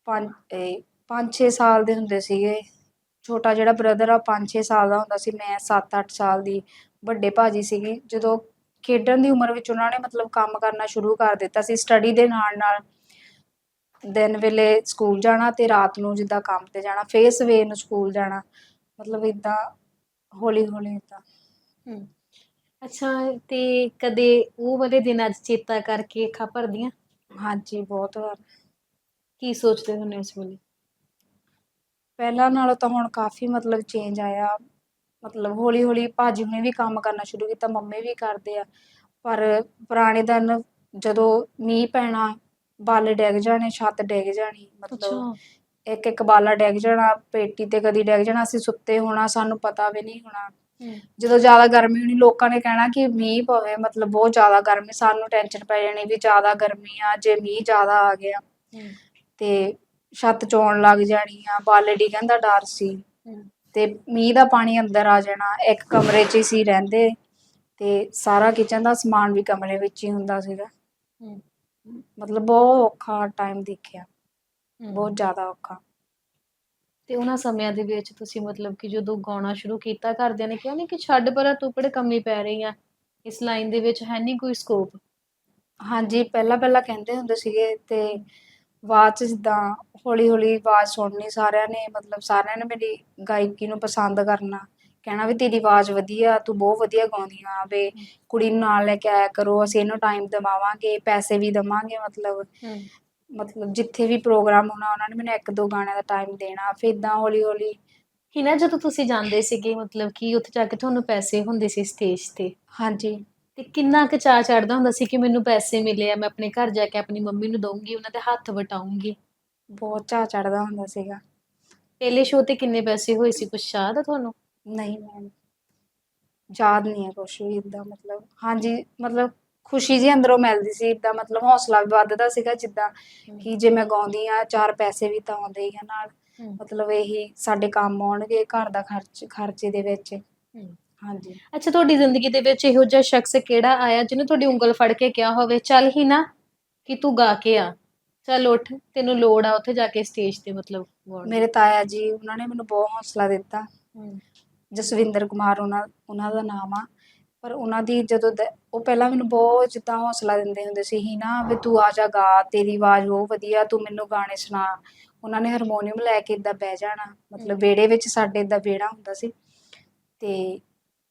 ਪੰਜ ਇਹ ਪੰਜ 6 ਸਾਲ ਦੇ ਹੁੰਦੇ ਸੀਗੇ। ਛੋਟਾ ਜਿਹੜਾ ਬ੍ਰਦਰ ਆ 5-6 ਸਾਲ ਦਾ ਹੁੰਦਾ ਸੀ। ਮੈਂ 7-8 ਸਾਲ ਦੀ ਵੱਡੇ ਭਾਜੀ ਸੀਗੇ। ਜਦੋਂ ਖੇਡਣ ਦੀ ਉਮਰ ਵਿੱਚ ਉਹਨਾਂ ਨੇ ਮਤਲਬ ਕੰਮ ਕਰਨਾ ਸ਼ੁਰੂ ਕਰ ਦਿੱਤਾ ਸੀ ਸਟੱਡੀ ਦੇ ਨਾਲ ਨਾਲ। ਦਿਨ ਵੇਲੇ ਸਕੂਲ ਜਾਣਾ ਤੇ ਰਾਤ ਨੂੰ ਜਿੱਦਾਂ ਕੰਮ ਤੇ ਜਾਣਾ ਫੇਰ ਸਵੇਰ ਨੂੰ ਸਕੂਲ ਜਾਣਾ ਮਤਲਬ ਇਦਾਂ ਹੌਲੀ ਹੌਲੀ ਇਦਾਂ ਅੱਛਾ ਤੇ ਕਦੇ ਉਹ ਵਾਲੇ ਦਿਨ ਅੱਜ ਚੇਤਾ ਕਰਕੇ ਅੱਖਾਂ ਭਰਦੀਆਂ? ਹਾਂਜੀ ਬਹੁਤ ਵਾਰ। ਕੀ ਸੋਚਦੇ ਹੁੰਦੇ ਉਸ ਵੇਲੇ? ਪਹਿਲਾਂ ਨਾਲੋਂ ਤਾਂ ਹੁਣ ਕਾਫੀ ਮਤਲਬ ਚੇਂਜ ਆਇਆ। ਮਤਲਬ ਹੌਲੀ ਹੌਲੀ ਭਾਜੀ ਹੁਣੇ ਵੀ ਕੰਮ ਕਰਨਾ ਸ਼ੁਰੂ ਕੀਤਾ ਮੰਮੀ ਵੀ ਕਰਦੇ ਆ। ਪਰ ਪੁਰਾਣੇ ਦਿਨ ਜਦੋਂ ਮੀਂਹ ਪੈਣਾ ਬਾਲੇ ਡਿੱਗ ਜਾਣੇ ਛੱਤ ਡਿੱਗ ਜਾਣੀ ਮਤਲਬ ਇੱਕ ਇੱਕ ਬਾਲਾ ਡਿੱਗ ਜਾਣਾ ਪੇਟੀ ਤੇ ਕਦੀ ਡਿੱਗ ਜਾਣਾ ਅਸੀਂ ਸੁੱਤੇ ਹੋਣਾ ਸਾਨੂੰ ਪਤਾ ਵੀ ਨਹੀਂ ਹੋਣਾ। ਜਦੋਂ ਜ਼ਿਆਦਾ ਗਰਮੀ ਹੋਣੀ ਲੋਕਾਂ ਨੇ ਕਹਿਣਾ ਕਿ ਮੀਂਹ ਪਵੇ ਮਤਲਬ ਬਹੁਤ ਜ਼ਿਆਦਾ ਗਰਮੀ ਸਾਨੂੰ ਟੈਨਸ਼ਨ ਪੈ ਜਾਣੀ ਵੀ ਜ਼ਿਆਦਾ ਗਰਮੀ ਆ ਜੇ ਮੀਂਹ ਜ਼ਿਆਦਾ ਆ ਗਿਆ। ਤੇ ਛੱਤ ਚੋਣ ਲੱਗ ਜਾਣੀ ਆ ਬਾਲੇ ਡਿੱਗਣ ਦਾ ਡਰ ਸੀ। ਤੇ ਮੀਂਹ ਦਾ ਪਾਣੀ ਅੰਦਰ ਆ ਜਾਣਾ ਇੱਕ ਕਮਰੇ 'ਚ ਹੀ ਸੀ ਰਹਿੰਦੇ ਤੇ ਸਾਰਾ ਕਿਚਨ ਦਾ ਸਮਾਨ ਵੀ ਕਮਰੇ ਵਿੱਚ ਹੀ ਹੁੰਦਾ ਸੀਗਾ। ਮਤਲਬ ਬਹੁਤ ਔਖਾ ਟਾਈਮ ਦੇਖਿਆ ਬਹੁਤ ਜ਼ਿਆਦਾ ਔਖਾ। ਤੇ ਉਹਨਾਂ ਸਮਿਆਂ ਦੇ ਵਿੱਚ ਤੁਸੀਂ ਮਤਲਬ ਕਿ ਜਦੋਂ ਗਾਉਣਾ ਸ਼ੁਰੂ ਕੀਤਾ ਘਰਦਿਆਂ ਨੇ ਕਿਹਾ ਨਹੀਂ ਕਿ ਛੱਡ ਪਰਾਂ ਤੂੰ ਕਿਹੜੇ ਕੰਮੀ ਪੈ ਰਹੀ ਆ? ਇਸ ਲਾਈਨ ਦੇ ਵਿੱਚ ਹੈ ਨਹੀਂ ਕੋਈ ਸਕੋਪ ਹਾਂਜੀ ਪਹਿਲਾਂ ਪਹਿਲਾਂ ਕਹਿੰਦੇ ਹੁੰਦੇ ਸੀਗੇ ਤੇ ਬਾਅਦ ਚ ਜਿੱਦਾਂ ਹੌਲੀ ਹੌਲੀ ਆਵਾਜ਼ ਸੁਣਨੀ ਸਾਰਿਆਂ ਨੇ ਮਤਲਬ ਸਾਰਿਆਂ ਨੇ ਮੇਰੀ ਗਾਇਕੀ ਨੂੰ ਪਸੰਦ ਕਰਨਾ। ਕਹਿਣਾ ਵੀ ਤੇਰੀ ਆਵਾਜ਼ ਵਧੀਆ ਤੂੰ ਬਹੁਤ ਵਧੀਆ ਗਾਉਂਦੀ ਆ ਵੇ ਕੁੜੀ ਨੂੰ ਨਾਲ ਲੈ ਕੇ ਆਇਆ ਕਰੋ ਅਸੀਂ ਇਹਨੂੰ ਟਾਈਮ ਦੇਵਾਂਗੇ ਪੈਸੇ ਵੀ ਦੇਵਾਂਗੇ ਮਤਲਬ ਮਤਲਬ ਜਿੱਥੇ ਵੀ ਪ੍ਰੋਗਰਾਮ ਹੋਣਾ ਉਹਨਾਂ ਨੇ ਮੈਨੂੰ ਇੱਕ ਦੋ ਗਾਣਿਆਂ ਦਾ ਟਾਈਮ ਦੇਣਾ ਫਿਰ ਇਦਾਂ ਹੌਲੀ ਹੌਲੀ ਹਿਨਾ ਜਦੋਂ ਤੁਸੀਂ ਜਾਂਦੇ ਸੀਗੇ ਮਤਲਬ ਕਿ ਉੱਥੇ ਜਾ ਕੇ ਤੁਹਾਨੂੰ ਪੈਸੇ ਹੁੰਦੇ ਸੀ ਸਟੇਜ ਤੇ? ਹਾਂਜੀ। ਤੇ ਕਿੰਨਾ ਕੁ ਚਾਅ ਚੜਦਾ ਹੁੰਦਾ ਸੀ ਕਿ ਮੈਨੂੰ ਪੈਸੇ ਮਿਲੇ ਆ ਮੈਂ ਆਪਣੇ ਘਰ ਜਾ ਕੇ ਆਪਣੀ ਮੰਮੀ ਨੂੰ ਦਊਂਗੀ ਉਹਨਾਂ ਦੇ ਹੱਥ ਵਟਾਉਂਗੀ ਬਹੁਤ ਚਾਅ ਚੜਦਾ ਹੁੰਦਾ ਸੀਗਾ। ਪਹਿਲੇ ਸ਼ੋਅ ਤੇ ਕਿੰਨੇ ਪੈਸੇ ਹੋਏ ਸੀ? ਕੁਛ ਯਾਦ ਆ ਤੁਹਾਨੂੰ? ਨਹੀਂ ਮੈਮ ਯਾਦ ਨਹੀਂ ਹੈ ਕੁਛ ਵੀ ਇਦਾਂ ਮਤਲਬ। ਹਾਂਜੀ ਮਤਲਬ ਖੁਸ਼ੀ ਜੀ ਅੰਦਰੋਂ ਮਿਲਦੀ ਸੀ ਇਦਾਂ ਮਤਲਬ ਹੌਸਲਾ ਵੀ ਵੱਧਦਾ ਸੀਗਾ ਜਿੱਦਾਂ ਕਿ ਜੇ ਮੈਂ ਗਾਉਂਦੀ ਆ ਚਾਰ ਪੈਸੇ ਵੀ ਤਾਂ ਆਉਂਦੇ ਹੀ ਆ ਨਾਲ। ਮਤਲਬ ਇਹੀ ਸਾਡੇ ਕੰਮ ਆਉਣਗੇ ਘਰ ਦਾ ਖਰਚ ਖਰਚੇ ਦੇ ਵਿੱਚ। ਹਾਂਜੀ। ਅੱਛਾ ਤੁਹਾਡੀ ਜ਼ਿੰਦਗੀ ਦੇ ਵਿੱਚ ਇਹੋ ਜਿਹਾ ਸ਼ਖਸ ਕਿਹੜਾ ਆਇਆ ਜਿਹਨੇ ਤੁਹਾਡੀ ਉਂਗਲ ਫੜ ਕੇ ਕਿਹਾ ਹੋਵੇ ਚੱਲ ਹੀ ਨਾ ਕਿ ਤੂੰ ਗਾ ਕੇ ਆ। ਚੱਲ ਉੱਠ ਤੈਨੂੰ ਲੋੜ ਆ ਉੱਥੇ ਜਾ ਕੇ ਸਟੇਜ ਤੇ ਮਤਲਬ ਗਾਉਣ ਦੀ। ਮੇਰੇ ਤਾਇਆ ਜੀ ਉਹਨਾਂ ਨੇ ਮੈਨੂੰ ਬਹੁਤ ਹੌਸਲਾ ਦਿੱਤਾ। ਹਮ, ਜਸਵਿੰਦਰ ਕੁਮਾਰ ਉਹਨਾਂ ਉਹਨਾਂ ਦਾ ਨਾਮ ਆ। ਪਰ ਉਹਨਾਂ ਦੀ ਜਦੋਂ ਦ- ਉਹ ਪਹਿਲਾਂ ਮੈਨੂੰ ਬਹੁਤ ਜਿੱਦਾਂ ਹੌਸਲਾ ਦਿੰਦੇ ਹੁੰਦੇ ਸੀ ਹੀ ਨਾ ਵੀ ਤੂੰ ਆ ਜਾ ਗਾ ਤੇਰੀ ਆਵਾਜ਼ ਬਹੁਤ ਵਧੀਆ ਤੂੰ ਮੈਨੂੰ ਗਾਣੇ ਸੁਣਾ। ਉਹਨਾਂ ਨੇ ਹਾਰਮੋਨੀਅਮ ਲੈ ਕੇ ਇਦਾਂ ਬਹਿ ਜਾਣਾ। ਮਤਲਬ ਵਿਹੜੇ ਵਿੱਚ ਸਾਡੇ ਇਦਾਂ ਵਿਹੜਾ ਹੁੰਦਾ ਸੀ। ਤੇ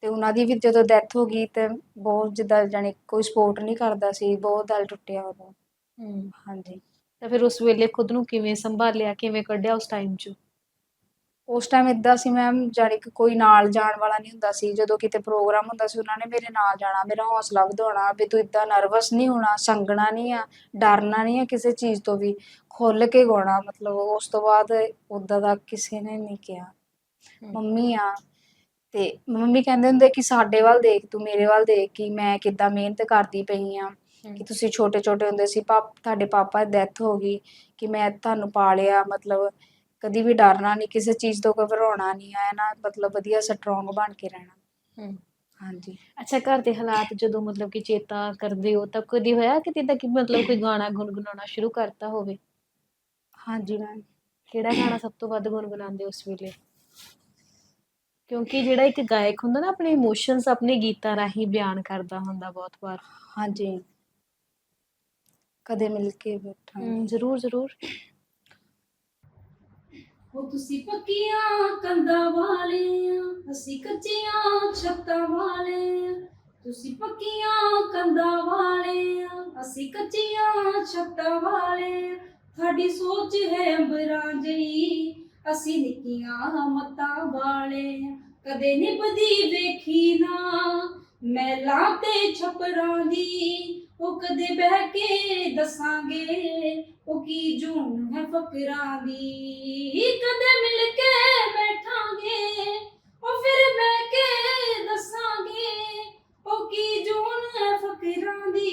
ਤੇ ਉਹਨਾਂ ਦੀ ਵੀ ਜਦੋਂ ਡੈਥ ਹੋ ਗਈ ਤੇ ਬਹੁਤ ਜਿੱਦਾਂ ਜਾਣੀ ਕੋਈ ਸਪੋਰਟ ਨਹੀਂ ਕਰਦਾ ਸੀ ਬਹੁਤ ਦਿਲ ਟੁੱਟਿਆ ਉਦੋਂ ਹਮ। ਹਾਂਜੀ। ਤਾਂ ਫਿਰ ਉਸ ਵੇਲੇ ਖੁਦ ਨੂੰ ਕਿਵੇਂ ਸੰਭਾਲਿਆ ਕਿਵੇਂ ਕੱਢਿਆ ਉਸ ਟਾਈਮ 'ਚ? ਉਸ ਟਾਈਮ ਇਦਾਂ ਸੀ ਮੈਮ ਜਾਣੀ ਕਿ ਕੋਈ ਨਾਲ ਜਾਣ ਵਾਲਾ ਨਹੀਂ ਹੁੰਦਾ ਸੀ। ਜਦੋਂ ਕਿਤੇ ਪ੍ਰੋਗਰਾਮ ਹੁੰਦਾ ਸੀ ਉਹਨਾਂ ਨੇ ਮੇਰੇ ਨਾਲ ਜਾਣਾ ਮੇਰਾ ਹੌਸਲਾ ਵਧਾਉਣਾ ਵੀ ਤੂੰ ਇਦਾਂ ਨਰਵਸ ਨਹੀਂ ਹੋਣਾ ਸੰਗਣਾ ਨਹੀਂ ਆ ਡਰਨਾ ਨਹੀਂ ਆ ਕਿਸੇ ਚੀਜ਼ ਤੋਂ ਵੀ। ਖੁੱਲ ਕੇ ਗਾਉਣਾ ਮਤਲਬ ਉਸ ਤੋਂ ਬਾਅਦ ਉਦਾਂ ਦਾ ਕਿਸੇ ਨੇ ਨਹੀਂ ਕਿਹਾ। ਮੰਮੀ ਆ ਤੇ ਮੰਮੀ ਕਹਿੰਦੇ ਹੁੰਦੇ ਕਿ ਸਾਡੇ ਵੱਲ ਦੇਖ ਤੂੰ ਮੇਰੇ ਵੱਲ ਦੇਖ ਕਿ ਮੈਂ ਕਿੱਦਾਂ ਮਿਹਨਤ ਕਰਦੀ ਪਈ ਆ ਕਿ ਤੁਸੀਂ ਛੋਟੇ ਛੋਟੇ ਹੁੰਦੇ ਸੀ ਪਾਪ ਤੁਹਾਡੇ ਪਾਪਾ ਦੀ ਡੈਥ ਹੋ ਗਈ ਕਿ ਮੈਂ ਤੁਹਾਨੂੰ ਪਾਲਿਆ ਮਤਲਬ ਕਦੀ ਵੀ ਡਰਨਾ ਨਹੀਂ ਕਿਸੇ ਚੀਜ਼ ਤੋਂ ਘਬਰਾਉਣਾ ਨਹੀਂ ਹੈ ਨਾ ਮਤਲਬ ਵਧੀਆ ਸਟਰੋਂਗ ਬਣ ਕੇ ਰਹਿਣਾ। ਹਾਂਜੀ। ਅੱਛਾ ਘਰ ਦੇ ਹਾਲਾਤ ਜਦੋਂ ਮਤਲਬ ਕਿ ਚੇਤਾ ਕਰਦੇ ਹੋ ਤਾਂ ਕਦੀ ਹੋਇਆ ਕਿ ਜਿੱਦਾਂ ਕਿ ਮਤਲਬ ਕੋਈ ਗਾਣਾ ਗੁੰਗਣਾਉਣਾ ਸ਼ੁਰੂ ਕਰਤਾ ਹੋਵੇ? ਹਾਂਜੀ ਮੈਮ ਕਿਹੜਾ ਗਾਣਾ ਸਭ ਤੋਂ ਵੱਧ ਗੁੰਗਣਾਉਂਦੇ ਉਸ ਵੇਲੇ? ਕਿਉਂਕਿ ਜਿਹੜਾ ਇੱਕ ਗਾਇਕ ਹੁੰਦਾ ਨਾ ਆਪਣੇ ਇਮੋਸ਼ਨਸ ਆਪਣੇ ਗੀਤਾਂ ਰਾਹੀਂ ਬਿਆਨ ਕਰਦਾ ਹੁੰਦਾ ਬਹੁਤ ਵਾਰ। ਹਾਂਜੀ। ਕਦੇ ਮਿਲ ਕੇ ਹਮ, ਜ਼ਰੂਰ ਜ਼ਰੂਰ। ਉਹ ਤੁਸੀਂ ਪੱਕੀਆਂ ਕੰਧਾਂ ਵਾਲੇ ਆ ਅਸੀਂ ਕੱਚੀਆਂ ਛੱਤਾਂ ਵਾਲੇ ਆ ਤੁਸੀਂ ਪੱਕੀਆਂ ਕੰਧਾਂ ਵਾਲੇ ਆ ਅਸੀਂ ਕੱਚੀਆਂ ਛੱਤਾਂ ਵਾਲੇ ਆ ਸਾਡੀ ਸੋਚ ਹੈ ਅੰਬਰਾਂ ਜਿਹੀ ਅਸੀਂ ਨਿੱਕੀਆਂ ਮੱਤਾਂ ਵਾਲੇ। ਕਦੇ ਨਿਭਦੀ ਵੇਖੀ ਨਾ ਮੈਲਾਂ ਤੇ ਛਪਰਾਂ ਦੀ। ਉਹ ਕਦੇ ਬਹਿ ਕੇ ਦੱਸਾਂਗੇ ਉਹ ਕੀ ਜੂਨ ਹੈ ਫਕਰਾਂ ਦੀ। ਕਦੇ ਮਿਲ ਕੇ ਬੈਠਾਂਗੇ ਉਹ ਫਿਰ ਬਹਿ ਕੇ ਦੱਸਾਂਗੇ ਉਹ ਕੀ ਜੂਨ ਹੈ ਫਕਰਾਂ ਦੀ।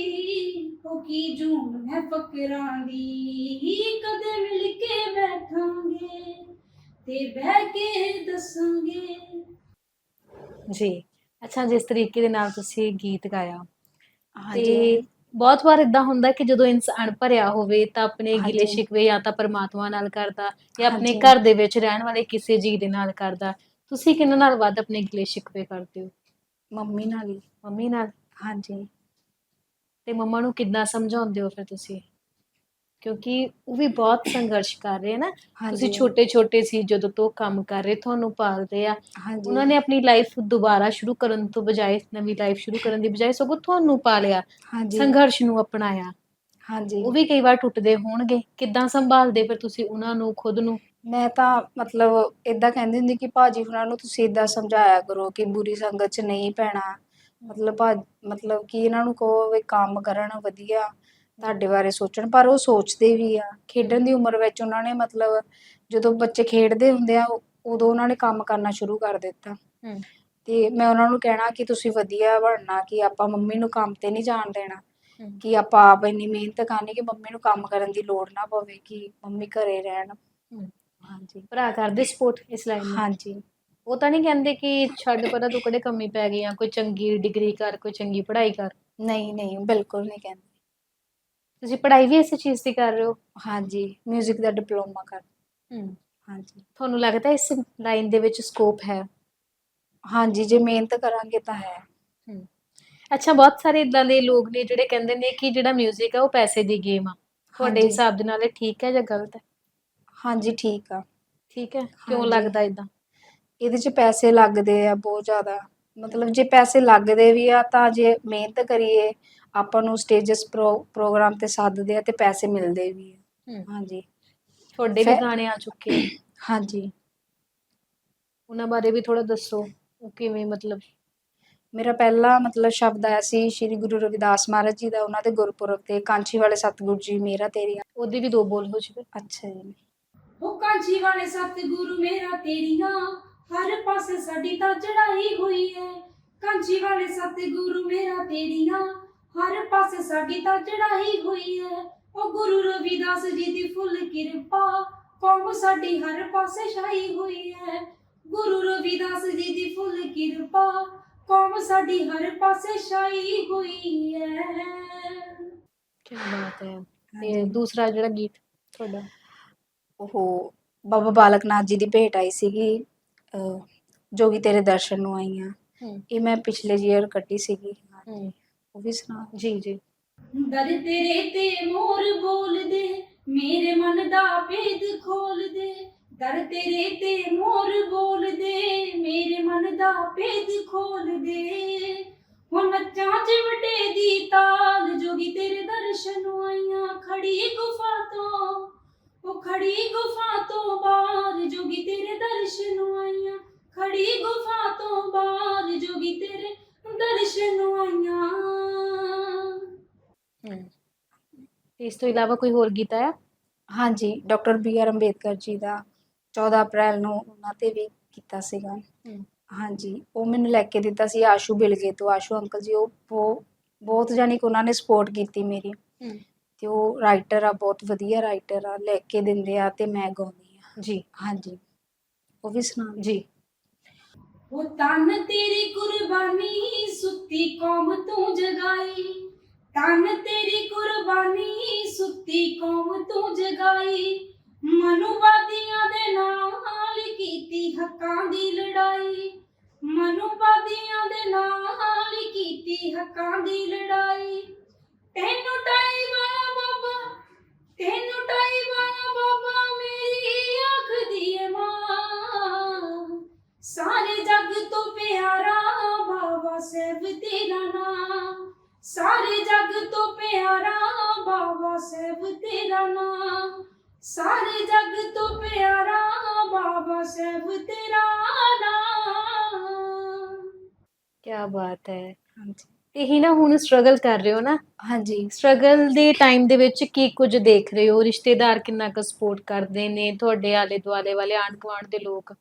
ਉਹ ਕੀ ਜੂਨ ਹੈ ਫਕਰਾਂ ਦੀ। ਕਦੇ ਮਿਲ ਕੇ ਬੈਠਾਂਗੇ ਤੇ ਬਹਿ ਕੇ ਦੱਸਾਂਗੇ। ਜੀ ਅੱਛਾ ਜਿਸ ਤਰੀਕੇ ਦੇ ਨਾਲ ਤੁਸੀਂ ਗੀਤ ਗਾਇਆ ਹਾਂਜੀ ਤੇ ਬਹੁਤ ਵਾਰ ਇਦਾਂ ਹੁੰਦਾ ਕਿ ਜਦੋਂ ਇਨਸਾਨ ਭਰਿਆ ਹੋਵੇ ਤਾਂ ਆਪਣੇ ਗਿਲੇ। ਸ਼ਿਕਵੇ ਜਾਂ ਤਾਂ ਪਰਮਾਤਮਾ ਨਾਲ ਕਰਦਾ ਜਾਂ ਆਪਣੇ। ਘਰ ਦੇ ਵਿੱਚ ਰਹਿਣ ਵਾਲੇ ਕਿਸੇ ਜੀ ਦੇ ਨਾਲ ਕਰਦਾ। ਤੁਸੀਂ ਕਿਹਨਾਂ ਨਾਲ ਵੱਧ ਆਪਣੇ ਗਿਲੇ ਸ਼ਿਕਵੇ ਕਰਦੇ ਹੋ? ਮੰਮੀ ਨਾਲ ਹੀ। ਮੰਮੀ ਨਾਲ? ਹਾਂਜੀ। ਤੇ ਮੰਮਾ ਨੂੰ ਕਿੱਦਾਂ ਸਮਝਾਉਂਦੇ ਹੋ ਫਿਰ ਤੁਸੀਂ? ਕਿਉਂਕਿ ਉਹ ਵੀ ਬਹੁਤ ਸੰਘਰਸ਼ ਕਰ ਰਹੇ ਨਾ। ਤੁਸੀਂ ਛੋਟੇ ਛੋਟੇ ਸੀ ਜਦੋਂ ਤੋਂ ਕੰਮ ਕਰ ਰਹੇ ਤੁਹਾਨੂੰ ਪਾਲਦੇ ਆ। ਉਹਨਾਂ ਨੇ ਆਪਣੀ ਲਾਈਫ ਦੁਬਾਰਾ ਸ਼ੁਰੂ ਕਰਨ ਤੋਂ ਬਜਾਏ ਨਵੀਂ ਲਾਈਫ ਸ਼ੁਰੂ ਕਰਨ ਦੀ ਬਜਾਏ ਸਗੋਂ ਤੁਹਾਨੂੰ ਪਾਲਿਆ ਸੰਘਰਸ਼ ਨੂੰ ਅਪਣਾਇਆ। ਹਾਂਜੀ। ਉਹ ਵੀ ਕਈ ਵਾਰ ਟੁੱਟਦੇ ਹੋਣਗੇ। ਕਿੱਦਾਂ ਸੰਭਾਲਦੇ ਫਿਰ ਤੁਸੀਂ ਉਹਨਾਂ ਨੂੰ ਖੁਦ ਨੂੰ? ਮੈਂ ਤਾਂ ਮਤਲਬ ਇਦਾਂ ਕਹਿੰਦੀ ਹੁੰਦੀ ਕਿ ਭਾਜੀ ਹੁਣਾਂ ਨੂੰ ਤੁਸੀਂ ਇਦਾਂ ਸਮਝਾਇਆ ਕਰੋ ਕਿ ਬੁਰੀ ਸੰਗਤ 'ਚ ਨਹੀਂ ਪੈਣਾ। ਮਤਲਬ ਮਤਲਬ ਕਿ ਇਹਨਾਂ ਨੂੰ ਕਹੋ ਵੀ ਕੰਮ ਕਰਨ ਵਧੀਆ। ਤੁਹਾਡੇ ਬਾਰੇ ਸੋਚਣ ਪਰ ਉਹ ਸੋਚਦੇ ਵੀ ਆ। ਖੇਡਣ ਦੀ ਉਮਰ ਵਿੱਚ ਉਹਨਾਂ ਨੇ ਮਤਲਬ ਜਦੋਂ ਬੱਚੇ ਖੇਡਦੇ ਹੁੰਦੇ ਆ ਉਦੋਂ ਉਹਨਾਂ ਨੇ ਕੰਮ ਕਰਨਾ ਸ਼ੁਰੂ ਕਰ ਦਿੱਤਾ। ਹੂੰ। ਤੇ ਮੈਂ ਉਹਨਾਂ ਨੂੰ ਕਹਿਣਾ ਕਿ ਤੁਸੀਂ ਵਧੀਆ ਬਣਨਾ ਕਿ ਆਪਾਂ ਮੰਮੀ ਨੂੰ ਕੰਮ ਤੇ ਨਹੀਂ ਜਾਣ ਦੇਣਾ। ਕਿ ਆਪਾਂ ਆਪ ਇੰਨੀ ਮਿਹਨਤ ਕਰਨੀ ਕਿ ਮੰਮੀ ਨੂੰ ਕੰਮ ਕਰਨ ਦੀ ਲੋੜ ਨਾ ਪਵੇ ਕਿ ਮੰਮੀ ਘਰੇ ਰਹਿਣ। ਹਾਂਜੀ। ਭਰਾ ਕਰਦੇ ਸਪੋਰਟ ਇਸ ਲਾਈਨ ਨੂੰ? ਹਾਂਜੀ। ਉਹ ਤਾਂ ਨਹੀਂ ਕਹਿੰਦੇ ਕਿ ਛੱਡ ਪਰਾਂ ਤੂੰ ਕਿਹੜੇ ਕੰਮੀ ਪੈ ਗਈ ਆ ਕੋਈ ਚੰਗੀ ਡਿਗਰੀ ਕਰ ਕੋਈ ਚੰਗੀ ਪੜ੍ਹਾਈ ਕਰ। ਨਹੀਂ ਨਹੀਂ ਬਿਲਕੁਲ ਨਹੀਂ ਕਹਿੰਦੇ। ਤੁਸੀਂ ਪੜ੍ਹਾਈ ਵੀ ਇਸੇ ਚੀਜ਼ ਦੀ ਕਰ ਰਹੇ ਹੋ ਹਾਂਜੀ 뮤직 ਦਾ ਡਿਪਲੋਮਾ ਕਰ ਹੂੰ ਹਾਂਜੀ ਤੁਹਾਨੂੰ ਲੱਗਦਾ ਇਸ ਲਾਈਨ ਦੇ ਵਿੱਚ ਸਕੋਪ ਹੈ ਹਾਂਜੀ ਜੇ ਮਿਹਨਤ ਕਰਾਂਗੇ ਤਾਂ ਹੈ ਹੂੰ ਅੱਛਾ ਬਹੁਤ ਸਾਰੇ ਇਦਾਂ ਦੇ ਲੋਕ ਨੇ ਜਿਹੜੇ ਕਹਿੰਦੇ ਨੇ ਕਿ ਜਿਹੜਾ 뮤직 ਆ ਉਹ ਪੈਸੇ ਦੀ ਗੇਮ ਆ ਤੁਹਾਡੇ ਹਾਂਜੀ। ਹਿਸਾਬ ਦੇ ਨਾਲ ਇਹ ਠੀਕ ਹੈ ਜਾਂ ਗਲਤ ਹੈ ਹਾਂਜੀ ਠੀਕ ਆ ਠੀਕ ਹੈ ਕਿਉਂ ਹਾਂਜੀ। ਲੱਗਦਾ ਇਦਾਂ ਇਹਦੇ 'ਚ ਪੈਸੇ ਲੱਗਦੇ ਆ ਬਹੁਤ ਜ਼ਿਆਦਾ ਮਤਲਬ ਜੇ ਪੈਸੇ ਲੱਗਦੇ ਵੀ ਆ ਤਾਂ ਜੇ ਮਿਹਨਤ ਕਰੀਏ ਆਪਾਂ ਨੂੰ ਸਟੇਜਸ ਪ੍ਰੋਗਰਾਮ ਤੇ ਸੱਦਦੇ ਆ ਤੇ ਪੈਸੇ ਮਿਲਦੇ ਵੀ ਆ। ਹਾਂਜੀ। ਤੁਹਾਡੇ ਵੀ ਫਿਰ- ਗਾਣੇ ਆ ਚੁੱਕੇ ਆ। ਹਾਂਜੀ। ਉਹਨਾਂ ਬਾਰੇ ਵੀ ਥੋੜਾ ਦੱਸੋ ਉਹ ਕਿਵੇਂ ਮਤਲਬ? ਮੇਰਾ ਪਹਿਲਾ ਮਤਲਬ ਸ਼ਬਦ ਆਇਆ ਸੀ ਸ੍ਰੀ ਗੁਰੂ ਰਵਿਦਾਸ ਮਹਾਰਾਜ ਜੀ ਦਾ ਉਹਨਾਂ ਦੇ ਗੁਰਪੁਰਬ ਤੇ ਕਾਂਚੀ ਵਾਲੇ ਸਤਿਗੁਰੂ ਜੀ ਮੇਰਾ ਤੇਰੀਆਂ ਉਹਦੇ ਵੀ ਦੋ ਬੋਲ ਹੋ ਜਵੇ ਅੱਛਾ ਜੀ। ਉਹ ਕਾਂਜੀ ਵਾਲੇ ਸਤਿਗੁਰੂ ਮੇਰਾ ਤੇਰੀਆਂ ਹਰ ਪਾਸੇ ਸਾਡੀ ਤਾਂ ਚੜਾਈ ਹੋਈ ਹੈ ਕਾਂਜੀ ਵਾਲੇ ਸਤਿਗੁਰੂ ਮੇਰਾ ਤੇਰੀਆਂ ਹਰ ਪਾਸੇ ਸਾਡੀ ਤਾਂ ਚੜਾਈ ਹੋਈ ਹੈ। ਉਹ ਗੁਰੂ ਰਵਿਦਾਸ ਜੀ ਦੀ ਫੁੱਲ ਕਿਰਪਾ ਕੌਮ ਸਾਡੀ ਹਰ ਪਾਸੇ ਛਾਈ ਹੋਈ ਹੈ। ਗੁਰੂ ਰਵਿਦਾਸ ਜੀ ਦੀ ਫੁੱਲ ਕਿਰਪਾ ਕੌਮ ਸਾਡੀ ਹਰ ਪਾਸੇ ਛਾਈ ਹੋਈ ਹੈ। ਕੀ ਬਾਤ ਹੈ। ਤੇ ਦੂਸਰਾ ਜਿਹੜਾ ਗੀਤ ਤੁਹਾਡਾ? ਉਹ ਬਾਬਾ ਬਾਲਕ ਨਾਥ ਜੀ ਦੀ ਭੇਟ ਆਈ ਸੀਗੀ ਅਹ, ਜੋਗੀ ਤੇਰੇ ਦਰਸ਼ਨ ਨੂੰ ਆਈ ਆ ਹੂੰ। ਇਹ ਮੈਂ ਪਿਛਲੇ ਈਅਰ ਕੱਢੀ ਸੀਗੀ। ਉਹ ਵੀ ਸੁਣਾ, ਜੀ ਜੀ। ਦਰ ਤੇਰੇ ਤੇ ਮੋਰ ਬੋਲਦੇ, ਮੇਰੇ ਮਨ ਦਾ ਭੇਦ ਖੋਲਦੇ। ਦਰ ਤੇਰੇ ਤੇ ਮੋਰ ਬੋਲਦੇ, ਮੇਰੇ ਮਨ ਦਾ ਭੇਦ ਖੋਲਦੇ। ਹੁਣ ਨੱਚਾਂ ਚ ਦੀ ਤਾਲ, ਜੋਗੀ ਤੇਰੇ ਦਰਸ਼ਨ ਆਈਆਂ ਖੜੀ ਗੁਫਾ ਤੋਂ। ਉਹ ਖੜੀ ਗੁਫਾ ਤੋਂ ਬਾਹਰ, ਜੋਗੀ ਤੇਰੇ ਦਰਸ਼ਨ ਆਈਆਂ ਖੜੀ ਗੁਫਾ ਤੋਂ ਬਾਹਰ, ਜੋਗੀ ਤੇਰੇ ਦਰਸ਼ਨ ਨੂੰ ਆਈਆਂ ਹੂੰ ਤੇ ਇਸ ਤੋਂ ਇਲਾਵਾ ਕੋਈ ਹੋਰ ਗੀਤ ਆਇਆ? ਹਾਂਜੀ doctor B R Ambedkar ji ਦਾ 14 ਅਪ੍ਰੈਲ ਨੂੰ ਉਹਨਾਂ ਤੇ ਵੀ ਕੀਤਾ ਸੀਗਾ। ਹਾਂਜੀ ਉਹ ਮੈਨੂੰ ਲੈ ਕੇ ਦਿੱਤਾ ਸੀ ਆਸ਼ੂ ਬਿਲਗੇ ਤੋਂ। ਆਸ਼ੂ ਅੰਕਲ ਜੀ ਉਹ ਬਹੁ- ਬਹੁਤ ਜਾਣੀ ਕਿ ਉਹਨਾਂ ਨੇ ਸਪੋਰਟ ਕੀਤੀ ਮੇਰੀ। ਤੇ ਉਹ ਰਾਈਟਰ ਆ ਬਹੁਤ ਵਧੀਆ ਰਾਈਟਰ ਆ ਲੈ ਕੇ ਦਿੰਦੇ ਆ ਤੇ ਮੈਂ ਗਾਉਂਦੀ ਆ। ਜੀ। ਹਾਂਜੀ। ਉਹ ਵੀ ਸੁਣਾ ਜੀ। ਉਹ ਤਨ ਤੇਰੀ ਕੁਰਬਾਨੀ ਸੁੱਤੀ ਕੌਮ ਤੂੰ ਜਗਾਈ। ਤਨ ਤੇਰੀ ਕੁਰਬਾਨੀ ਸੁੱਤੀ ਕੌਮ ਤੂੰ ਜਗਾਈ। ਮਨੁਵਾਦੀਆਂ ਦੇ ਨਾਲ ਕੀਤੀ ਹੱਕਾਂ ਦੀ ਲੜਾਈ। ਮਨੁਵਾਦੀਆਂ ਦੇ ਨਾਲ ਕੀਤੀ ਹੱਕਾਂ ਦੀ ਲੜਾਈ। ਤੈਨੂੰ ਟਾਈ ਵਾਲਾ ਬਾਬਾ, ਤੈਨੂੰ ਟਾਈ ਵਾਲਾ ਬਾਬਾ, ਮੇਰੀ ਆਖਦੀ ਏ ਮਾਂ। ਸਾਰੇ ਜੱਗ ਤੋਂ ਪਿਆਰਾ ਬਾਬਾ ਸਾਹਿਬ ਸਾਰੇ ਜੱਗ ਤੋਂ ਪਿਆਰਾ ਬਾਬਾ ਸਾਹਿਬ ਤੇਰਾ ਨਾਮ। ਸਾਰੇ ਜੱਗ ਤੋਂ ਪਿਆਰਾ ਬਾਬਾ ਸਾਹਿਬ ਤੇਰਾ ਨਾਮ। ਕੀ ਬਾਤ ਹੈ। ਹਾਂਜੀ। ਤੇ ਹੀ ਨਾ ਹੁਣ ਸਟਰਗਲ ਕਰ ਰਹੇ ਹੋ ਨਾ। ਹਾਂਜੀ। ਸਟਰਗਲ ਦੇ ਟਾਈਮ ਦੇ ਵਿੱਚ ਕੀ ਕੁਝ ਦੇਖ ਰਹੇ ਹੋ? ਰਿਸ਼ਤੇਦਾਰ ਕਿੰਨਾ ਕੁ ਸਪੋਰਟ ਕਰਦੇ ਨੇ? ਤੁਹਾਡੇ ਆਲੇ ਦੁਆਲੇ ਵਾਲੇ ਆਂਢ ਗੁਆਂਢ ਦੇ ਲੋਕ?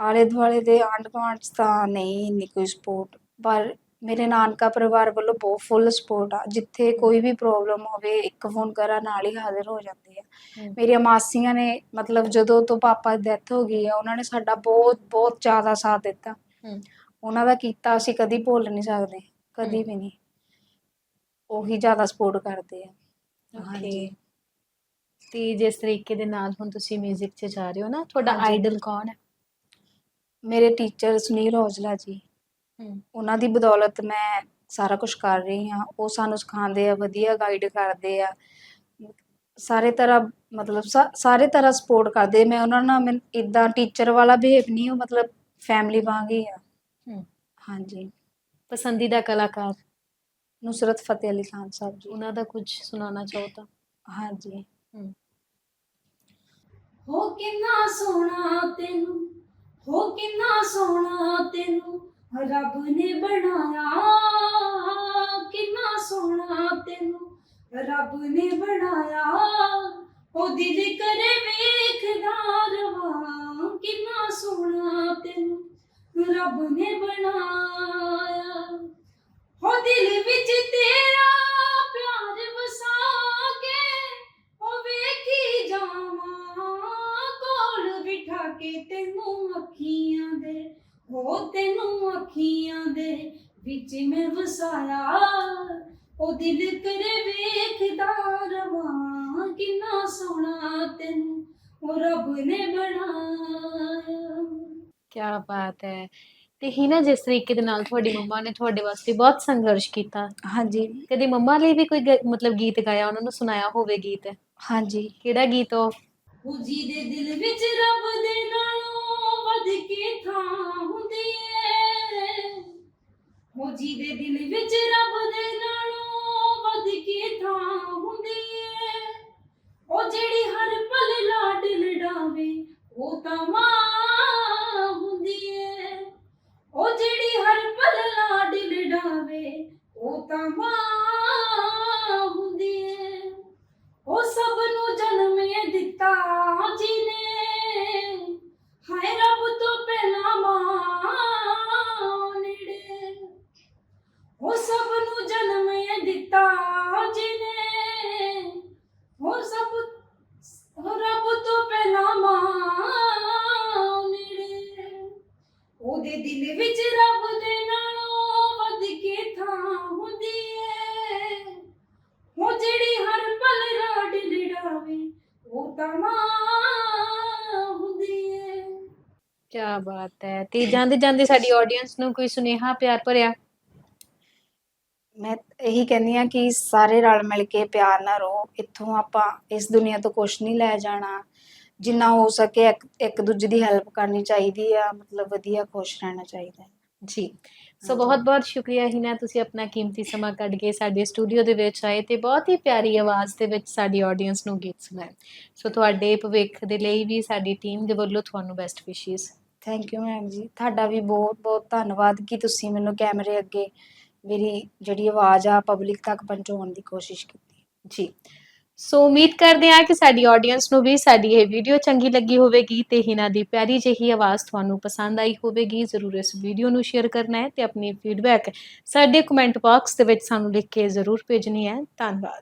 ਆਲੇ ਦੁਆਲੇ ਦੇ ਆਂਢ ਗੁਆਂਢ ਤਾਂ ਨਹੀਂ ਇੰਨੀ ਕੋਈ ਸਪੋਰਟ ਪਰ ਮੇਰੇ ਨਾਨਕਾ ਪਰਿਵਾਰ ਵੱਲੋਂ ਬਹੁਤ ਫੁੱਲ ਸਪੋਰਟ ਆ। ਜਿੱਥੇ ਕੋਈ ਵੀ ਪ੍ਰੋਬਲਮ ਹੋਵੇ ਇੱਕ ਫੋਨ ਕਰਾ ਨਾਲ ਹੀ ਹਾਜ਼ਰ ਹੋ ਜਾਂਦੇ ਆ। ਮੇਰੀਆਂ ਮਾਸੀਆਂ ਨੇ ਮਤਲਬ ਜਦੋਂ ਤੋਂ ਪਾਪਾ ਦੀ ਡੈਥ ਹੋ ਗਈ ਆ ਉਹਨਾਂ ਨੇ ਸਾਡਾ ਬਹੁਤ ਬਹੁਤ ਜ਼ਿਆਦਾ ਸਾਥ ਦਿੱਤਾ। ਉਹਨਾਂ ਦਾ ਕੀਤਾ ਅਸੀਂ ਕਦੀ ਭੁੱਲ ਨਹੀਂ ਸਕਦੇ ਕਦੀ। ਵੀ ਨਹੀਂ। ਉਹੀ ਜ਼ਿਆਦਾ ਸਪੋਰਟ ਕਰਦੇ ਆ। ਤੇ ਜਿਸ ਤਰੀਕੇ ਦੇ ਨਾਲ ਹੁਣ ਤੁਸੀਂ 뮤직 'ਚ ਜਾ ਰਹੇ ਹੋ ਨਾ ਤੁਹਾਡਾ। ਆਈਡਲ ਕੌਣ ਹੈ? ਮੇਰੇ ਟੀਚਰ ਸੁਨੀਲ ਔਜਲਾ ਜੀ। ਹਮ। ਉਹਨਾਂ ਦੀ ਬਦੌਲਤ ਮੈਂ ਸਾਰਾ ਕੁਝ ਕਰ ਰਹੀ ਹਾਂ। ਉਹ ਸਾਨੂੰ ਸਿਖਾਉਂਦੇ ਆ ਵਧੀਆ ਗਾਈਡ ਕਰਦੇ ਆ। ਸਾਰੇ ਤਰ੍ਹਾਂ ਮਤਲਬ ਸਾ- ਸਾਰੇ ਤਰ੍ਹਾਂ ਸਪੋਰਟ ਕਰਦੇ। ਮੈਂ ਉਹਨਾਂ ਨਾਲ ਮੈਂ ਇਦਾਂ ਟੀਚਰ ਵਾਲਾ ਬਿਹੇਵ ਨਹੀਂ ਉਹ ਮਤਲਬ ਫੈਮਿਲੀ ਵਾਂਗ ਹੀ ਆ। ਹਾਂਜੀ। ਪਸੰਦੀਦਾ ਕਲਾਕਾਰ? ਨੁਸਰਤ ਫਤਿਹ ਅਲੀ ਖਾਨ ਸਾਹਿਬ ਜੀ। ਉਹਨਾਂ ਦਾ ਕੁਝ ਸੁਣਾਉਣਾ ਚਾਹੋ ਤਾਂ। ਹਾਂਜੀ। ਹੋ ਕਿੰਨਾ ਸੋਹਣਾ ਤੈਨੂੰ ਹੋ ਕਿੰਨਾ ਸੋਹਣਾ ਤੈਨੂੰ। ਰੱਬ ਨੇ ਬਣਾਇਆ, ਕਿੰਨਾ ਸੋਹਣਾ ਤੈਨੂੰ। ਰੱਬ ਨੇ ਬਣਾਇਆ, ਉਹ ਦਿਲ ਕਰੇ ਵੇਖਦਾ ਰਵਾਂ, ਕਿੰਨਾ ਸੋਹਣਾ ਤੈਨੂੰ। ਰੱਬ ਨੇ ਬਣਾਇਆ, ਉਹ ਦਿਲ ਵਿੱਚ ਤੇਰਾ ਪਿਆਰ ਵਸਾ ਕੇ, ਉਹ ਵੇਖੀ ਜਾਵਾਂ, ਕੋਲ ਬਿਠਾ ਕੇ ਤੈਨੂੰ ਅੱਖੀਆਂ ਦੇ ਹੋ ਤੈਨੂੰ ਅੱਖੀਆਂ ਦੇ ਵਿੱਚ ਮੈਂ ਵਸਾਇਆ। ਉਹ ਦਿਲ ਕਰੇ ਵੇਖਦਾ ਰਵਾਂ ਕਿੰਨਾ ਸੋਹਣਾ ਤੈਨੂੰ ਉਹ ਰੱਬ ਨੇ ਬਣਾਇਆ। ਕੀ ਬਾਤ ਹੈ। ਤੇ ਹੀ ਨਾ ਜਿਸ ਤਰੀਕੇ ਦੇ ਨਾਲ ਤੁਹਾਡੀ ਮੰਮਾ ਨੇ ਤੁਹਾਡੇ ਵਾਸਤੇ ਬਹੁਤ ਸੰਘਰਸ਼ ਕੀਤਾ। ਹਾਂਜੀ। ਕਦੇ ਮੰਮਾ ਲਈ ਵੀ ਕੋਈ ਗ- ਮਤਲਬ ਗੀਤ ਗਾਇਆ ਉਹਨਾਂ ਨੂੰ ਸੁਣਾਇਆ ਹੋਵੇ ਗੀਤ? ਹਾਂਜੀ। ਕਿਹੜਾ ਗੀਤ ਉਹ? ਉਹ ਜਿਹਦੇ ਦਿਲ ਵਿੱਚ ਰੱਬ ਦੇ ਨਾਲੋਂ ਵੱਧ ਕੇ ਥਾਂ ਹੁੰਦੀ ਏ। ਉਹ ਜਿਹਦੇ ਦਿਲ ਵਿੱਚ ਰੱਬ ਦੇ ਨਾਲੋਂ ਵੱਧ ਕੇ ਥਾਂ ਹੁੰਦੀ ਏ। ਉਹ ਜਿਹੜੀ ਹਰ ਪਲ ਲਾਡ ਲਡਾਵੇ ਉਹ ਤਾਂ ਮਾਂ ਹੁੰਦੀ ਏ। ਉਹ ਜਿਹੜੀ ਹਰ ਪਲ ਲਾਡ ਲੜਾਵੇ, ਉਹ ਤਾਂ ਮਾਂ ਹੁੰਦੀ ਏ ਉਹ ਸਭ ਨੂੰ ਜਨਮ ਇਹ ਦਿੱਤਾ ਜਿਹਨੇ ਹਾਏ ਰੱਬ ਤੋਂ ਪਹਿਲਾਂ ਮਾਂ ਨੇੜੇ ਉਹ ਸਭ ਨੂੰ ਜਨਮ ਇਹ ਦਿੱਤਾ ਜਿਹਨੇ ਉਹ ਸਭ ਉਹ ਰੱਬ ਤੋਂ ਪਹਿਲਾਂ ਮਾਂ ਨੇੜੇ ਉਹਦੇ ਦਿਲ ਵਿੱਚ ਰੱਬ ਦੇ ਨਾਲੋਂ ਵੱਧ ਕੇ ਥਾਂ ਹੁੰਦੀ ਏ ਉਹ ਜਿਹੜੀ ਹਰ ਪਲ ਰਾਡ ਲੜਾਵੇ ਉਹ ਤਾਂ ਮਾਂ ਹੁੰਦੀ ਏ ਕੀ ਬਾਤ ਹੈ ਤੇ ਜਾਂਦੇ ਜਾਂਦੇ ਸਾਡੀ ਆਡੀਅנס ਨੂੰ ਕੋਈ ਸੁਨੇਹਾ ਪਿਆਰ ਭਰਿਆ? ਮੈਂ ਇਹੀ ਕਹਿੰਦੀ ਆ ਕਿ ਸਾਰੇ ਰਲ ਮਿਲ ਕੇ ਪਿਆਰ ਨਾਲ ਰਹੋ। ਇੱਥੋਂ ਆਪਾਂ ਇਸ ਦੁਨੀਆ ਤੋਂ ਕੁਝ ਨਹੀਂ ਲੈ ਜਾਣਾ। ਜਿੰਨਾ ਹੋ ਸਕੇ ਇੱਕ ਦੂਜੇ ਦੀ ਹੈਲਪ ਕਰਨੀ ਚਾਹੀਦੀ ਆ। ਮਤਲਬ ਵਧੀਆ ਖੁਸ਼ ਰਹਿਣਾ ਚਾਹੀਦਾ। ਜੀ। ਸੋ ਬਹੁਤ ਬਹੁਤ ਸ਼ੁਕਰੀਆ ਹਿਨਾ ਤੁਸੀਂ ਆਪਣਾ ਕੀਮਤੀ ਸਮਾਂ ਕੱਢ ਕੇ ਸਾਡੇ ਸਟੂਡੀਓ ਦੇ ਵਿੱਚ ਆਏ ਤੇ ਬਹੁਤ ਹੀ ਪਿਆਰੀ ਆਵਾਜ਼ ਦੇ ਵਿੱਚ ਸਾਡੀ ਆਡੀਅנס ਨੂੰ ਗੀਤ ਸੁਣਾਏ। ਸੋ ਤੁਹਾਡੇ ਭਵਿੱਖ ਦੇ ਲਈ ਵੀ ਸਾਡੀ ਟੀਮ ਦੇ ਵੱਲੋਂ ਤੁਹਾਨੂੰ ਬੈਸਟ ਵਿਸ਼ੇਸ ਥੈਂਕ ਯੂ ਮੈਮ ਜੀ। ਤੁਹਾਡਾ ਵੀ ਬਹੁਤ ਬਹੁਤ ਧੰਨਵਾਦ ਕਿ ਤੁਸੀਂ ਮੈਨੂੰ ਕੈਮਰੇ ਅੱਗੇ ਮੇਰੀ ਜਿਹੜੀ ਆਵਾਜ਼ ਆ ਪਬਲਿਕ ਤੱਕ ਪਹੁੰਚਾਉਣ ਦੀ ਕੋਸ਼ਿਸ਼ ਕੀਤੀ। ਜੀ। ਸੋ ਉਮੀਦ ਕਰਦੇ ਹਾਂ ਕਿ ਸਾਡੀ ਆਡੀਅנס ਨੂੰ ਵੀ ਸਾਡੀ ਇਹ ਵੀਡੀਓ ਚੰਗੀ ਲੱਗੀ ਹੋਵੇਗੀ ਤੇ ਇਹਨਾਂ ਦੀ ਪਿਆਰੀ ਜਿਹੀ ਆਵਾਜ਼ ਤੁਹਾਨੂੰ ਪਸੰਦ ਆਈ ਹੋਵੇਗੀ। ਜ਼ਰੂਰ ਇਸ ਵੀਡੀਓ ਨੂੰ ਸ਼ੇਅਰ ਕਰਨਾ ਹੈ ਤੇ ਆਪਣੀ ਫੀਡਬੈਕ ਸਾਡੇ ਕਮੈਂਟ ਬਾਕਸ ਦੇ ਵਿੱਚ ਸਾਨੂੰ ਲਿਖ ਕੇ ਜ਼ਰੂਰ ਭੇਜਣੀ ਹੈ। ਧੰਨਵਾਦ।